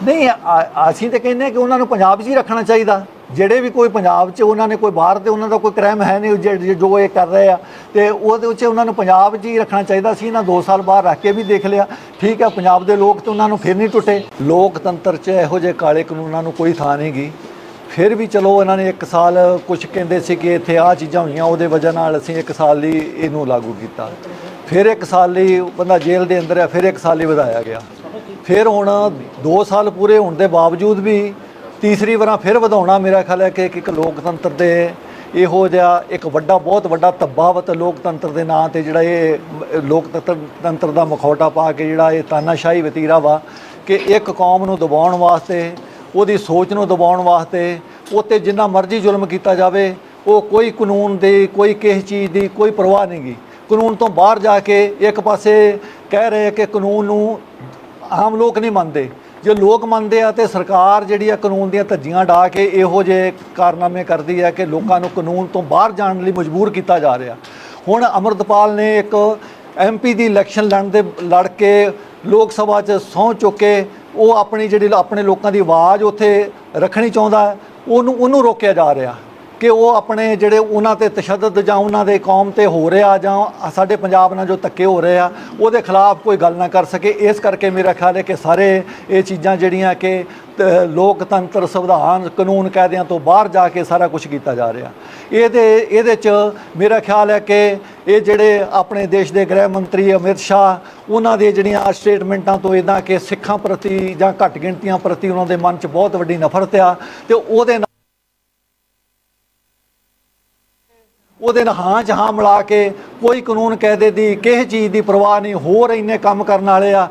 ਨਹੀਂ, ਆ- ਅਸੀਂ ਤਾਂ ਕਹਿੰਦੇ ਹਾਂ ਕਿ ਉਹਨਾਂ ਨੂੰ ਪੰਜਾਬ 'ਚ ਹੀ ਰੱਖਣਾ ਚਾਹੀਦਾ। ਜਿਹੜੇ ਵੀ ਕੋਈ ਪੰਜਾਬ 'ਚ ਉਹਨਾਂ ਨੇ ਕੋਈ ਬਾਹਰ ਤੇ ਉਹਨਾਂ ਦਾ ਕੋਈ ਕ੍ਰਾਈਮ ਹੈ ਨਹੀਂ ਜਿਹੜੇ- ਜੋ ਇਹ ਕਰ ਰਹੇ ਆ, ਤੇ ਉਹਦੇ ਵਿੱਚ ਉਹਨਾਂ ਨੂੰ ਪੰਜਾਬ 'ਚ ਹੀ ਰੱਖਣਾ ਚਾਹੀਦਾ ਸੀ। ਇਹਨਾਂ 2 ਸਾਲ ਬਾਹਰ ਰੱਖ ਕੇ ਵੀ ਦੇਖ ਲਿਆ। ਠੀਕ ਹੈ ਪੰਜਾਬ ਦੇ ਲੋਕ ਤੇ ਉਹਨਾਂ ਨੂੰ ਫਿਰ ਨਹੀਂ ਟੁੱਟੇ। ਲੋਕਤੰਤਰ 'ਚ ਇਹੋ ਜਿਹੇ ਕਾਲੇ ਕਾਨੂੰਨਾਂ ਨੂੰ ਕੋਈ ਥਾਂ ਨਹੀਂ ਗੀ। ਫਿਰ ਵੀ ਚਲੋ ਇਹਨਾਂ ਨੇ ਇੱਕ ਸਾਲ ਕੁਝ ਕਹਿੰਦੇ ਸੀ ਕਿ ਇੱਥੇ ਆਹ ਚੀਜ਼ਾਂ ਹੋਈਆਂ, ਉਹਦੇ ਵਜ੍ਹਾ ਨਾਲ ਅਸੀਂ ਇੱਕ ਸਾਲ ਲਈ ਇਹਨੂੰ ਲਾਗੂ ਕੀਤਾ। ਫਿਰ ਇੱਕ ਸਾਲ ਲਈ ਬੰਦਾ ਜੇਲ੍ਹ ਦੇ ਅੰਦਰ ਹੈ ਫਿਰ ਇੱਕ ਸਾਲ ਲਈ ਵਧਾਇਆ ਗਿਆ। ਫਿਰ ਹੁਣ 2 ਸਾਲ ਪੂਰੇ ਹੋਣ ਦੇ ਬਾਵਜੂਦ ਵੀ ਤੀਸਰੀ ਵਾਰਾਂ ਫਿਰ ਵਧਾਉਣਾ ਮੇਰਾ ਖਿਆਲ ਹੈ ਕਿ ਇੱਕ- ਲੋਕਤੰਤਰ ਦੇ ਇਹੋ ਜਿਹਾ ਇੱਕ ਵੱਡਾ, ਬਹੁਤ ਵੱਡਾ ਤਬਾਵਤ ਲੋਕਤੰਤਰ ਦੇ ਨਾਂ ਤੇ ਜਿਹੜਾ ਇਹ ਲੋਕਤੰਤਰ ਤੰਤਰ ਦਾ ਮਖੌਟਾ ਪਾ ਕੇ ਜਿਹੜਾ ਇਹ ਤਾਨਾਸ਼ਾਹੀ ਵਤੀਰਾ ਵਾ ਕਿ ਇੱਕ ਕੌਮ ਨੂੰ ਦਬਾਉਣ ਵਾਸਤੇ, ਉਹਦੀ ਸੋਚ ਨੂੰ ਦਬਾਉਣ ਵਾਸਤੇ ਉੱਤੇ ਜਿੰਨਾ ਮਰਜ਼ੀ ਜ਼ੁਲਮ ਕੀਤਾ ਜਾਵੇ, ਉਹ ਕੋਈ ਕਾਨੂੰਨ ਦੀ, ਕੋਈ ਕਿਸੇ ਚੀਜ਼ ਦੀ ਕੋਈ ਪਰਵਾਹ ਨਹੀਂ ਗੀ। ਕਾਨੂੰਨ ਤੋਂ ਬਾਹਰ ਜਾ ਕੇ ਇੱਕ ਪਾਸੇ ਕਹਿ ਰਹੇ ਕਿ ਕਾਨੂੰਨ ਨੂੰ ਆਮ ਲੋਕ ਨਹੀਂ ਮੰਨਦੇ। ਜੇ ਲੋਕ ਮੰਨਦੇ ਆ ਤੇ ਸਰਕਾਰ ਜਿਹੜੀ ਆ ਕਾਨੂੰਨ ਦੀਆਂ ਧੱਜੀਆਂ ਢਾ ਕੇ ਇਹੋ ਜਿਹੇ ਕਾਰਨਾਮੇ ਕਰਦੀ ਹੈ ਕਿ ਲੋਕਾਂ ਨੂੰ ਕਾਨੂੰਨ ਤੋਂ ਬਾਹਰ ਜਾਣ ਲਈ ਮਜਬੂਰ ਕੀਤਾ ਜਾ ਰਿਹਾ। ਹੁਣ ਅਮਰਤਪਾਲ ਨੇ ਇੱਕ ਐਮਪੀ ਦੀ ਇਲੈਕਸ਼ਨ ਲੜਨ ਦੇ, ਲੜ ਕੇ ਲੋਕ ਸਭਾ 'ਚ ਸਹੁੰ ਚੁੱਕ ਕੇ ਉਹ ਆਪਣੀ ਜਿਹੜੀ, ਆਪਣੇ ਲੋਕਾਂ ਦੀ ਆਵਾਜ਼ ਉੱਥੇ ਰੱਖਣੀ ਚਾਹੁੰਦਾ, ਉਹਨੂੰ ਉਹਨੂੰ ਰੋਕਿਆ ਜਾ ਰਿਹਾ। ਕਿ ਉਹ ਆਪਣੇ ਜਿਹੜੇ ਉਹਨਾਂ ਤੇ ਤਸ਼ੱਦਦ ਜਾਂ ਉਹਨਾਂ ਦੇ ਕੌਮ ਤੇ ਹੋ ਰਿਹਾ ਜਾਂ ਸਾਡੇ ਪੰਜਾਬ ਨਾਲ ਜੋ ਧੱਕੇ ਹੋ ਰਹੇ ਆ, ਉਹਦੇ ਖਿਲਾਫ ਕੋਈ ਗੱਲ ਨਾ ਕਰ ਸਕੇ। ਇਸ ਕਰਕੇ ਮੇਰਾ ਖਿਆਲ ਹੈ ਕਿ ਸਾਰੇ ਇਹ ਚੀਜ਼ਾਂ ਜਿਹੜੀਆਂ ਕਿ ਲੋਕਤੰਤਰ ਸੰਵਿਧਾਨ ਕਾਨੂੰਨ ਕਾਇਦਿਆਂ ਤੋਂ ਬਾਹਰ ਜਾ ਕੇ ਸਾਰਾ ਕੁਝ ਕੀਤਾ ਜਾ ਰਿਹਾ। ਇਹਦੇ ਇਹਦੇ ਚ ਮੇਰਾ ਖਿਆਲ ਹੈ ਕਿ ਇਹ ਜਿਹੜੇ ਆਪਣੇ ਦੇਸ਼ ਦੇ ਗ੍ਰਹਿ ਮੰਤਰੀ ਅਮਿਤ ਸ਼ਾਹ, ਉਹਨਾਂ ਦੇ ਜਿਹੜੀਆਂ ਸਟੇਟਮੈਂਟਾਂ ਤੋਂ ਇਦਾਂ ਕਿ ਸਿੱਖਾਂ ਪ੍ਰਤੀ ਜਾਂ ਘੱਟ ਗਿਣਤੀਆਂ ਪ੍ਰਤੀ ਉਹਨਾਂ ਦੇ ਮਨ 'ਚ ਬਹੁਤ ਵੱਡੀ ਨਫ਼ਰਤ ਆ, ਤੇ ਉਹਦੇ ਉਹਦੇ ਨਾਲ ਹਾਂ 'ਚ ਮਿਲਾ ਕੇ ਕੋਈ ਕਾਨੂੰਨ ਕਾਇਦੇ ਦੀ ਕਿਸੇ ਚੀਜ਼ ਦੀ ਪਰਵਾਹ ਨਹੀਂ, ਹੋਰ ਇੰਨੇ ਕੰਮ ਕਰਨ ਵਾਲੇ ਆ।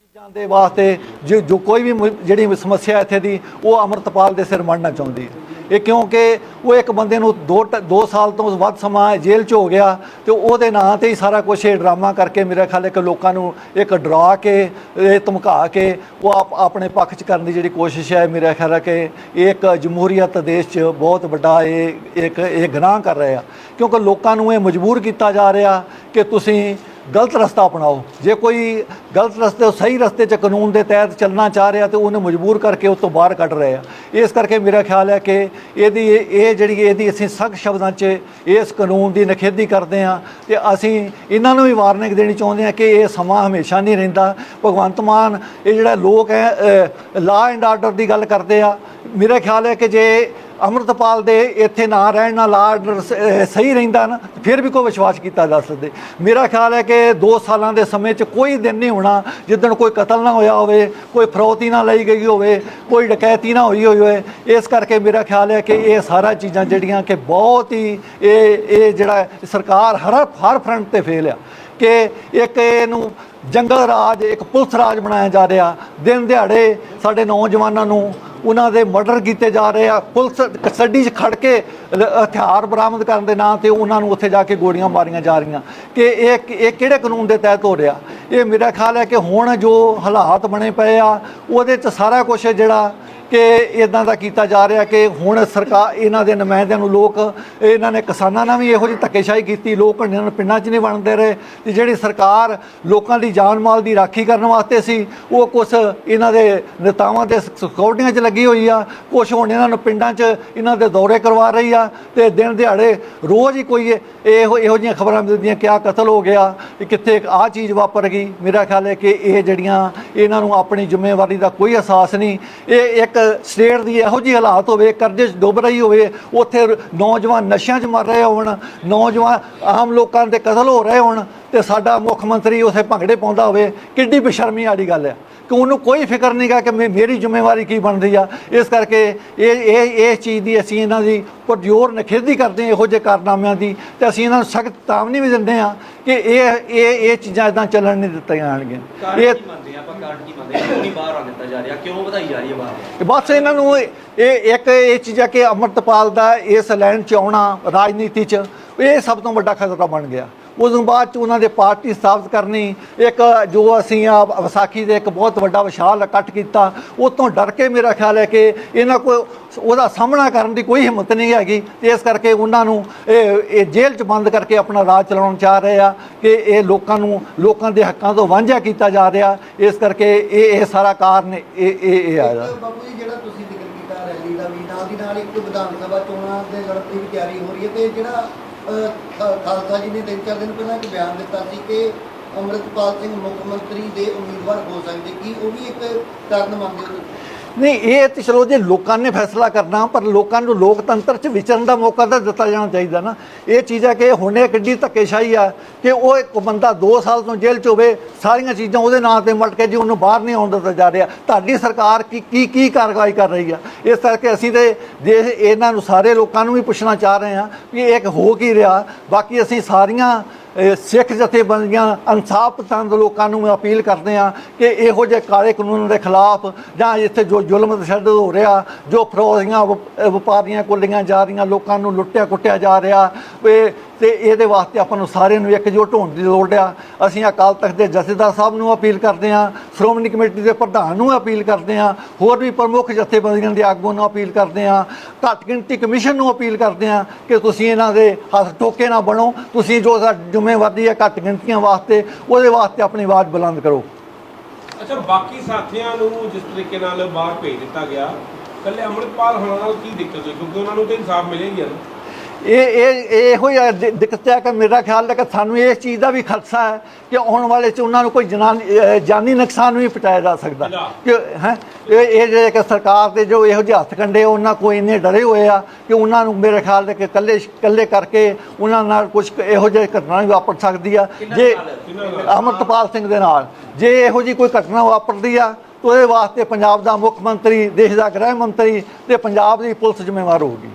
ਚੀਜ਼ਾਂ ਦੇ ਵਾਸਤੇ ਜੋ ਜੋ ਕੋਈ ਵੀ ਜਿਹੜੀ ਸਮੱਸਿਆ ਇੱਥੇ ਦੀ, ਉਹ ਅਮਰਤਪਾਲ ਦੇ ਸਿਰ ਮੜਨਾ ਚਾਹੁੰਦੀ ਹੈ। ਇਹ ਕਿਉਂਕਿ ਉਹ ਇੱਕ ਬੰਦੇ ਨੂੰ 2 2 ਸਾਲ ਤੋਂ ਵੱਧ ਸਮਾਂ ਜੇਲ੍ਹ 'ਚ ਹੋ ਗਿਆ ਤੇ ਉਹਦੇ ਨਾਂ ਤੇ ਹੀ ਸਾਰਾ ਕੁਝ ਇਹ ਡਰਾਮਾ ਕਰਕੇ ਮੇਰਾ ਖਿਆਲ ਇੱਕ ਲੋਕਾਂ ਨੂੰ ਇੱਕ ਡਰਾ ਕੇ, ਇਹ ਧਮਕਾ ਕੇ ਉਹ ਆਪ, ਆਪਣੇ ਪੱਖ 'ਚ ਕਰਨ ਦੀ ਜਿਹੜੀ ਕੋਸ਼ਿਸ਼ ਹੈ, ਮੇਰਾ ਖਿਆਲ ਹੈ ਕਿ ਇਹ ਇੱਕ ਜਮਹੂਰੀਅਤ ਦੇਸ਼ 'ਚ ਬਹੁਤ ਵੱਡਾ ਇਹ, ਇੱਕ, ਇਹ ਗੁਨਾਹ ਕਰ ਰਹੇ। ਆ ਕਿਉਂਕਿ ਲੋਕਾਂ ਨੂੰ ਇਹ ਮਜਬੂਰ ਕੀਤਾ ਜਾ ਰਿਹਾ ਕਿ ਤੁਸੀਂ ਗਲਤ ਰਸਤਾ ਅਪਣਾਓ। ਜੇ ਕੋਈ ਗਲਤ ਰਸਤੇ ਤੋਂ ਸਹੀ ਰਸਤੇ 'ਚ ਕਾਨੂੰਨ ਦੇ ਤਹਿਤ ਚੱਲਣਾ ਚਾਹ ਰਿਹਾ ਤੇ ਉਹਨੂੰ ਮਜਬੂਰ ਕਰਕੇ ਉਸ ਤੋਂ ਬਾਹਰ ਕੱਢ ਰਹੇ ਆ। ਇਸ ਕਰਕੇ ਮੇਰਾ ਖਿਆਲ ਹੈ ਕਿ ਇਹਦੀ ਇਹ ਜਿਹੜੀ ਇਹਦੀ ਅਸੀਂ ਸਖਤ ਸ਼ਬਦਾਂ 'ਚ ਇਸ ਕਾਨੂੰਨ ਦੀ ਨਿਖੇਧੀ ਕਰਦੇ ਆ ਤੇ ਅਸੀਂ ਇਹਨਾਂ ਨੂੰ ਵੀ ਵਾਰਨਿੰਗ ਦੇਣੀ ਚਾਹੁੰਦੇ ਆ ਕਿ ਇਹ ਸਮਾਂ ਹਮੇਸ਼ਾ ਨਹੀਂ ਰਹਿੰਦਾ। ਭਗਵੰਤ ਮਾਨ ਇਹ ਜਿਹੜਾ ਲੋਕ ਹੈ ਲਾ ਐਂਡ ਆਰਡਰ ਦੀ ਗੱਲ ਕਰਦੇ ਆ। ਮੇਰਾ ਖਿਆਲ ਹੈ ਕਿ ਜੇ ਅਮਰਤਪਾਲ ਦੇ ਇੱਥੇ ਨਾ ਰਹਿਣ ਨਾਲ ਆਰਡਰ ਸਹੀ ਰਹਿੰਦਾ ਨਾ, ਫਿਰ ਵੀ ਕੋਈ ਵਿਸ਼ਵਾਸ ਕੀਤਾ ਜਾ ਸਕਦੇ। ਮੇਰਾ ਖਿਆਲ ਹੈ ਕਿ 2 ਸਾਲਾਂ ਦੇ ਸਮੇਂ 'ਚ ਕੋਈ ਦਿਨ ਨਹੀਂ ਹੋਣਾ, ਜਿੱਦਣ ਕੋਈ ਕਤਲ ਨਾ ਹੋਇਆ ਹੋਵੇ, ਕੋਈ ਫਰੋਤੀ ਨਾ ਲਈ ਗਈ ਹੋਵੇ, ਕੋਈ ਡਕੈਤੀ ਨਾ ਹੋਈ ਹੋਈ ਹੋਵੇ। ਇਸ ਕਰਕੇ ਮੇਰਾ ਖਿਆਲ ਹੈ ਕਿ ਇਹ ਸਾਰਾ ਚੀਜ਼ਾਂ ਜਿਹੜੀਆਂ ਕਿ ਬਹੁਤ ਹੀ ਇਹ ਇਹ ਜਿਹੜਾ ਸਰਕਾਰ ਹਰ ਹਰ ਫਰੰਟ ਤੇ ਫੇਲ ਆ। ਕਿ ਇੱਕ ਇਹਨੂੰ ਜੰਗਲ ਰਾਜ ਇੱਕ ਪੁਲਿਸ ਰਾਜ ਬਣਾਇਆ ਜਾ ਰਿਹਾ। ਦਿਨ ਦਿਹਾੜੇ ਸਾਡੇ ਨੌਜਵਾਨਾਂ ਨੂੰ ਉਹਨਾਂ ਦੇ ਮਰਡਰ ਕੀਤੇ ਜਾ ਰਹੇ ਆ। ਪੁਲਿਸ ਕਸਟਡੀ 'ਚ ਖੜ ਕੇ ਹਥਿਆਰ ਬਰਾਮਦ ਕਰਨ ਦੇ ਨਾਂ ਤੇ ਉਹਨਾਂ ਨੂੰ ਉੱਥੇ ਜਾ ਕੇ ਗੋਲੀਆਂ ਮਾਰੀਆਂ ਜਾ ਰਹੀਆਂ। ਕਿ ਇਹ ਇਹ ਕਿਹੜੇ ਕਾਨੂੰਨ ਦੇ ਤਹਿਤ ਹੋ ਰਿਹਾ? ਇਹ ਮੇਰਾ ਖਿਆਲ ਹੈ ਕਿ ਹੁਣ ਜੋ ਹਾਲਾਤ ਬਣੇ ਪਏ ਆ, ਉਹਦੇ 'ਚ ਸਾਰਾ ਕੁਝ ਜਿਹੜਾ ਕਿ ਇਦਾਂ ਦਾ ਕੀਤਾ ਜਾ ਰਿਹਾ ਕਿ ਹੁਣ ਸਰਕਾਰ ਇਹਨਾਂ ਦੇ ਨੁਮਾਇੰਦਿਆਂ ਨੂੰ ਲੋਕ, ਇਹਨਾਂ ਨੇ ਕਿਸਾਨਾਂ ਨਾਲ ਵੀ ਇਹੋ ਜਿਹੀ ਧੱਕੇਸ਼ਾਹੀ ਕੀਤੀ, ਲੋਕ ਇਹਨਾਂ ਨੂੰ ਪਿੰਡਾਂ 'ਚ ਨਹੀਂ ਵੰਡਦੇ ਰਹੇ ਤੇ ਜਿਹੜੀ ਸਰਕਾਰ ਲੋਕਾਂ ਦੀ ਜਾਨ ਮਾਲ ਦੀ ਰਾਖੀ ਕਰਨ ਵਾਸਤੇ ਸੀ, ਉਹ ਕੁਝ ਇਹਨਾਂ ਦੇ ਨੇਤਾਵਾਂ ਦੇ ਸਿਕਿਉਰਟੀਆਂ 'ਚ ਲੱਗੀ ਹੋਈ ਆ ਕੁਝ ਹੁਣ ਇਹਨਾਂ ਨੂੰ ਪਿੰਡਾਂ 'ਚ ਇਹਨਾਂ ਦੇ ਦੌਰੇ ਕਰਵਾ ਰਹੀ ਆ ਤੇ ਦਿਨ ਦਿਹਾੜੇ ਰੋਜ਼ ਹੀ ਕੋਈ ਇਹੋ ਇਹੋ ਜਿਹੀਆਂ ਖਬਰਾਂ ਮਿਲਦੀਆਂ, ਕਿਆ ਕਤਲ ਹੋ ਗਿਆ ਕਿੱਥੇ ਆ ਚੀਜ਼ ਵਾਪਰ ਗਈ। ਮੇਰਾ ਖਿਆਲ ਹੈ ਕਿ ਇਹ ਜਿਹੜੀਆਂ ਇਹਨਾਂ ਨੂੰ ਆਪਣੀ ਜ਼ਿੰਮੇਵਾਰੀ ਦਾ ਕੋਈ ਅਹਿਸਾਸ ਨਹੀਂ, ਇਹ ਇੱਕ ਸਟੇਟ ਦੀ ਇਹੋ ਜਿਹੀ ਹਾਲਾਤ ਹੋਵੇ, ਕਰਜ਼ੇ 'ਚ ਡੁੱਬ ਰਹੀ ਹੋਵੇ, ਉੱਥੇ ਨੌਜਵਾਨ ਨਸ਼ਿਆਂ 'ਚ ਮਰ ਰਹੇ ਹੋਣ, ਨੌਜਵਾਨ ਆਮ ਲੋਕਾਂ ਦੇ ਕਤਲ ਹੋ ਰਹੇ ਹੋਣ ਤੇ ਸਾਡਾ ਮੁੱਖ ਮੰਤਰੀ ਉਥੇ ਭੰਗੜੇ ਪਾਉਂਦਾ ਹੋਵੇ, ਕਿੱਡੀ ਬੇਸ਼ਰਮੀ ਵਾਲੀ ਗੱਲ ਹੈ। ਕਿ ਉਹਨੂੰ ਕੋਈ ਫਿਕਰ ਨਹੀਂਗਾ ਕਿ ਮੇ- ਮੇਰੀ ਜ਼ਿੰਮੇਵਾਰੀ ਕੀ ਬਣਦੀ ਆ। ਇਸ ਕਰਕੇ ਇਹ ਇਹ ਇਹ ਚੀਜ਼ ਦੀ ਅਸੀਂ ਇਹਨਾਂ ਦੀ ਪੁਰਜੋਰ ਨਿਖੇਧੀ ਕਰਦੇ ਇਹੋ ਜਿਹੇ ਕਾਰਨਾਮਿਆਂ ਦੀ। ਤੇ ਅਸੀਂ ਇਹਨਾਂ ਨੂੰ ਸਖਤ ਤਾਮਨੀ ਵੀ ਦਿੰਦੇ ਆ ਕਿ ਇਹ ਇਹ ਇਹ ਚੀਜ਼ਾਂ ਇਦਾਂ ਚੱਲਣ ਨਹੀਂ ਦਿੱਤੀਆਂ ਜਾਣਗੀਆਂ। ਇਹ ਕੀ ਮੰਨਦੇ ਆ? ਆਪਾਂ ਕਾਰਨ ਕੀ ਮੰਨਦੇ ਆ? ਕਿਉਂ ਨਹੀਂ ਬਾਹਰ ਆਉਣ ਦਿੱਤਾ ਜਾ ਰਿਹਾ? ਕਿਉਂ ਵਧਾਈ ਜਾ ਰਹੀ ਹੈ ਬਾਹਰ? ਕਿ ਬਸ ਇਹਨਾਂ ਨੂੰ ਇਹ ਇੱਕ ਇਹ ਚੀਜ਼ ਹੈ ਕਿ ਅਮਰਤਪਾਲ ਦਾ ਇਸ ਲਾਈਨ 'ਚ ਆਉਣਾ ਰਾਜਨੀਤੀ 'ਚ ਇਹ ਸਭ ਤੋਂ ਵੱਡਾ ਖਤਰਾ ਬਣ ਗਿਆ। ਉਸ ਤੋਂ ਬਾਅਦ 'ਚ ਉਹਨਾਂ ਦੇ ਪਾਰਟੀ ਸਥਾਪਿਤ ਕਰਨੀ, ਇੱਕ ਜੋ ਅਸੀਂ ਆ ਵਿਸਾਖੀ ਦੇ ਇੱਕ ਬਹੁਤ ਵੱਡਾ ਵਿਸ਼ਾਲ ਇਕੱਠ ਕੀਤਾ, ਉਹ ਤੋਂ ਡਰ ਕੇ ਮੇਰਾ ਖਿਆਲ ਹੈ ਕਿ ਇਹਨਾਂ ਕੋਲ ਉਹਦਾ ਸਾਹਮਣਾ ਕਰਨ ਦੀ ਕੋਈ ਹਿੰਮਤ ਨਹੀਂ ਹੈਗੀ। ਤੇ ਇਸ ਕਰਕੇ ਉਹਨਾਂ ਨੂੰ ਇਹ ਇਹ ਜੇਲ੍ਹ 'ਚ ਬੰਦ ਕਰਕੇ ਆਪਣਾ ਰਾਜ ਚਲਾਉਣ ਚਾਹ ਰਹੇ ਆ ਕਿ ਇਹ ਲੋਕਾਂ ਨੂੰ, ਲੋਕਾਂ ਦੇ ਹੱਕਾਂ ਤੋਂ ਵਾਂਝਾ ਕੀਤਾ ਜਾ ਰਿਹਾ। ਇਸ ਕਰਕੇ ਇਹ ਇਹ ਸਾਰਾ ਕਾਰਨ ਇਹ ਇਹ ਇਹ ਆ ਇੱਕ ਜੀ, ਜਿਹੜਾ ਤੁਸੀਂ ਜ਼ਿਕਰ ਕੀਤਾ ਰੈਲੀ ਦਾ ਵੀ, ਨਾਲ ਦੀ ਨਾਲ ਇੱਕ ਵਿਧਾਨ ਸਭਾ ਚੋਣਾਂ ਦੇ ਲੜਨ ਦੀ ਤਿਆਰੀ ਹੋ ਰਹੀ ਹੈ ਤੇ ਜਿਹੜਾ ਖਾਲਸਾ ਜੀ ਨੇ ਤਿੰਨ ਚਾਰ ਦਿਨ ਪਹਿਲਾਂ ਇੱਕ ਬਿਆਨ ਦਿੱਤਾ ਸੀ ਕਿ ਅੰਮ੍ਰਿਤਪਾਲ ਸਿੰਘ ਮੁੱਖ ਮੰਤਰੀ ਦੇ ਉਮੀਦਵਾਰ ਹੋ ਸਕਦੇ, ਕੀ ਉਹ ਵੀ ਇੱਕ ਕਾਰਨ ਮੰਨਦੇ ਹੋ ਨਹੀਂ, ਇਹ ਤੇ ਚਲੋ ਜੇ ਲੋਕਾਂ ਨੇ ਫੈਸਲਾ ਕਰਨਾ, ਪਰ ਲੋਕਾਂ ਨੂੰ ਲੋਕਤੰਤਰ 'ਚ ਵਿਚਰਨ ਦਾ ਮੌਕਾ ਤਾਂ ਦਿੱਤਾ ਜਾਣਾ ਚਾਹੀਦਾ ਨਾ। ਇਹ ਚੀਜ਼ ਹੈ ਕਿ ਹੁਣ ਇਹ ਕਿੱਡੀ ਧੱਕੇਸ਼ਾਹੀ ਆ ਕਿ ਉਹ ਇੱਕ ਬੰਦਾ 2 ਸਾਲ ਤੋਂ ਜੇਲ੍ਹ 'ਚ ਹੋਵੇ, ਸਾਰੀਆਂ ਚੀਜ਼ਾਂ ਉਹਦੇ ਨਾਂ ਤੇ ਮਟ ਕੇ ਜੀ ਉਹਨੂੰ ਬਾਹਰ ਨਹੀਂ ਆਉਣ ਦਿੱਤਾ ਜਾ ਰਿਹਾ। ਤੁਹਾਡੀ ਸਰਕਾਰ ਕੀ ਕੀ ਕੀ ਕਾਰਵਾਈ ਕਰ ਰਹੀ ਆ? ਇਸ ਕਰਕੇ ਅਸੀਂ ਤੇ ਦੇਸ਼, ਇਹਨਾਂ ਨੂੰ ਸਾਰੇ ਲੋਕਾਂ ਨੂੰ ਵੀ ਪੁੱਛਣਾ ਚਾਹ ਰਹੇ ਹਾਂ ਵੀ ਇਹ ਇੱਕ ਹੋ ਕੀ ਰਿਹਾ। ਬਾਕੀ ਅਸੀਂ ਸਾਰੀਆਂ ਸਿੱਖ ਜਥੇਬੰਦੀਆਂ ਇਨਸਾਫ ਪਸੰਦ ਲੋਕਾਂ ਨੂੰ ਅਪੀਲ ਕਰਦੇ ਆ ਕਿ ਇਹੋ ਜਿਹੇ ਕਾਲੇ ਕਾਨੂੰਨ ਦੇ ਖਿਲਾਫ ਜਾਂ ਇੱਥੇ ਜੋ ਜ਼ੁਲਮ ਤਸ਼ੱਦਦ ਹੋ ਰਿਹਾ, ਜੋ ਫਰੋਜ਼ੀਆਂ ਵਪ- ਵਪਾਰੀਆਂ ਕੋਲੀਆਂ ਜਾ ਰਹੀਆਂ, ਲੋਕਾਂ ਨੂੰ ਲੁੱਟਿਆ ਕੁੱਟਿਆ ਜਾ ਰਿਹਾ ਇਹ ਤੇ ਇਹਦੇ ਵਾਸਤੇ ਆਪਾਂ ਨੂੰ ਸਾਰਿਆਂ ਨੂੰ ਇਕਜੁੱਟ ਹੋਣ ਦੀ ਲੋੜ ਆ। ਅਸੀਂ ਅਕਾਲ ਤਖਤ ਦੇ ਜਥੇਦਾਰ ਸਾਹਿਬ ਨੂੰ ਅਪੀਲ ਕਰਦੇ ਹਾਂ, ਸ਼੍ਰੋਮਣੀ ਕਮੇਟੀ ਦੇ ਪ੍ਰਧਾਨ ਨੂੰ ਅਪੀਲ ਕਰਦੇ ਹਾਂ, ਹੋਰ ਵੀ ਪ੍ਰਮੁੱਖ ਜਥੇਬੰਦੀਆਂ ਦੇ ਆਗੂਆਂ ਨੂੰ ਅਪੀਲ ਕਰਦੇ ਹਾਂ, ਘੱਟ ਗਿਣਤੀ ਕਮਿਸ਼ਨ ਨੂੰ ਅਪੀਲ ਕਰਦੇ ਹਾਂ ਕਿ ਤੁਸੀਂ ਇਹਨਾਂ ਦੇ ਹੱਥ ਟੋਕੇ ਨਾ ਬਣੋ। ਤੁਸੀਂ ਜੋ ਸਾਡੀ ਜ਼ਿੰਮੇਵਾਰੀ ਹੈ ਘੱਟ ਗਿਣਤੀਆਂ ਵਾਸਤੇ, ਉਹਦੇ ਵਾਸਤੇ ਆਪਣੀ ਆਵਾਜ਼ ਬੁਲੰਦ ਕਰੋ। ਅੱਛਾ, ਬਾਕੀ ਸਾਥੀਆਂ ਨੂੰ ਜਿਸ ਤਰੀਕੇ ਨਾਲ ਬਾਹਰ ਭੇਜ ਦਿੱਤਾ ਗਿਆ, ਕੱਲੇ ਅਮਰਿਤਪਾਲ ਹੋਣਾ ਨਾਲ ਕੀ ਦਿੱਕਤ ਹੋਈ ਕਿਉਂਕਿ ਉਹਨਾਂ ਨੂੰ ਤਾਂ ਇਨਸਾਫ ਮਿਲਿਆ ਨਾ। ਇਹ ਇਹ ਇਹੋ ਹੀ ਆ ਦਿ- ਦਿੱਕਤ ਹੈ ਕਿ ਮੇਰਾ ਖਿਆਲ ਹੈ ਕਿ ਸਾਨੂੰ ਇਸ ਚੀਜ਼ ਦਾ ਵੀ ਖਦਸ਼ਾ ਹੈ ਕਿ ਆਉਣ ਵਾਲੇ ਚ ਉਹਨਾਂ ਨੂੰ ਕੋਈ ਜਾਨੀ ਨੁਕਸਾਨ ਵੀ ਪਹੁੰਚਾਇਆ ਜਾ ਸਕਦਾ। ਕਿ ਹੈ? ਇਹ ਇਹ ਜਿਹੜੇ ਕਿ ਸਰਕਾਰ ਦੇ ਜੋ ਇਹੋ ਜਿਹੇ ਹੱਥ ਕੰਡੇ ਉਹਨਾਂ ਕੋਈ ਇੰਨੇ ਡਰੇ ਹੋਏ ਆ ਕਿ ਉਹਨਾਂ ਨੂੰ ਮੇਰੇ ਖਿਆਲ ਹੈ ਕਿ ਕੱਲੇ ਕੱਲੇ ਕਰਕੇ ਉਹਨਾਂ ਨਾਲ ਕੁਝ ਇਹੋ ਜਿਹੀ ਘਟਨਾ ਵੀ ਵਾਪਰ ਸਕਦੀ ਆ। ਜੇ? ਅਮਰਤਪਾਲ ਸਿੰਘ ਦੇ ਨਾਲ। ਜੇ ਇਹੋ ਜਿਹੀ ਕੋਈ ਘਟਨਾ ਵਾਪਰਦੀ ਆ ਤਾਂ ਉਹਦੇ ਵਾਸਤੇ ਪੰਜਾਬ ਦਾ ਮੁੱਖ ਮੰਤਰੀ ਦੇਸ਼ ਦਾ ਗ੍ਰਹਿ ਮੰਤਰੀ ਤੇ ਪੰਜਾਬ ਦੀ ਪੁਲਿਸ ਜ਼ਿੰਮੇਵਾਰ ਹੋਊਗੀ।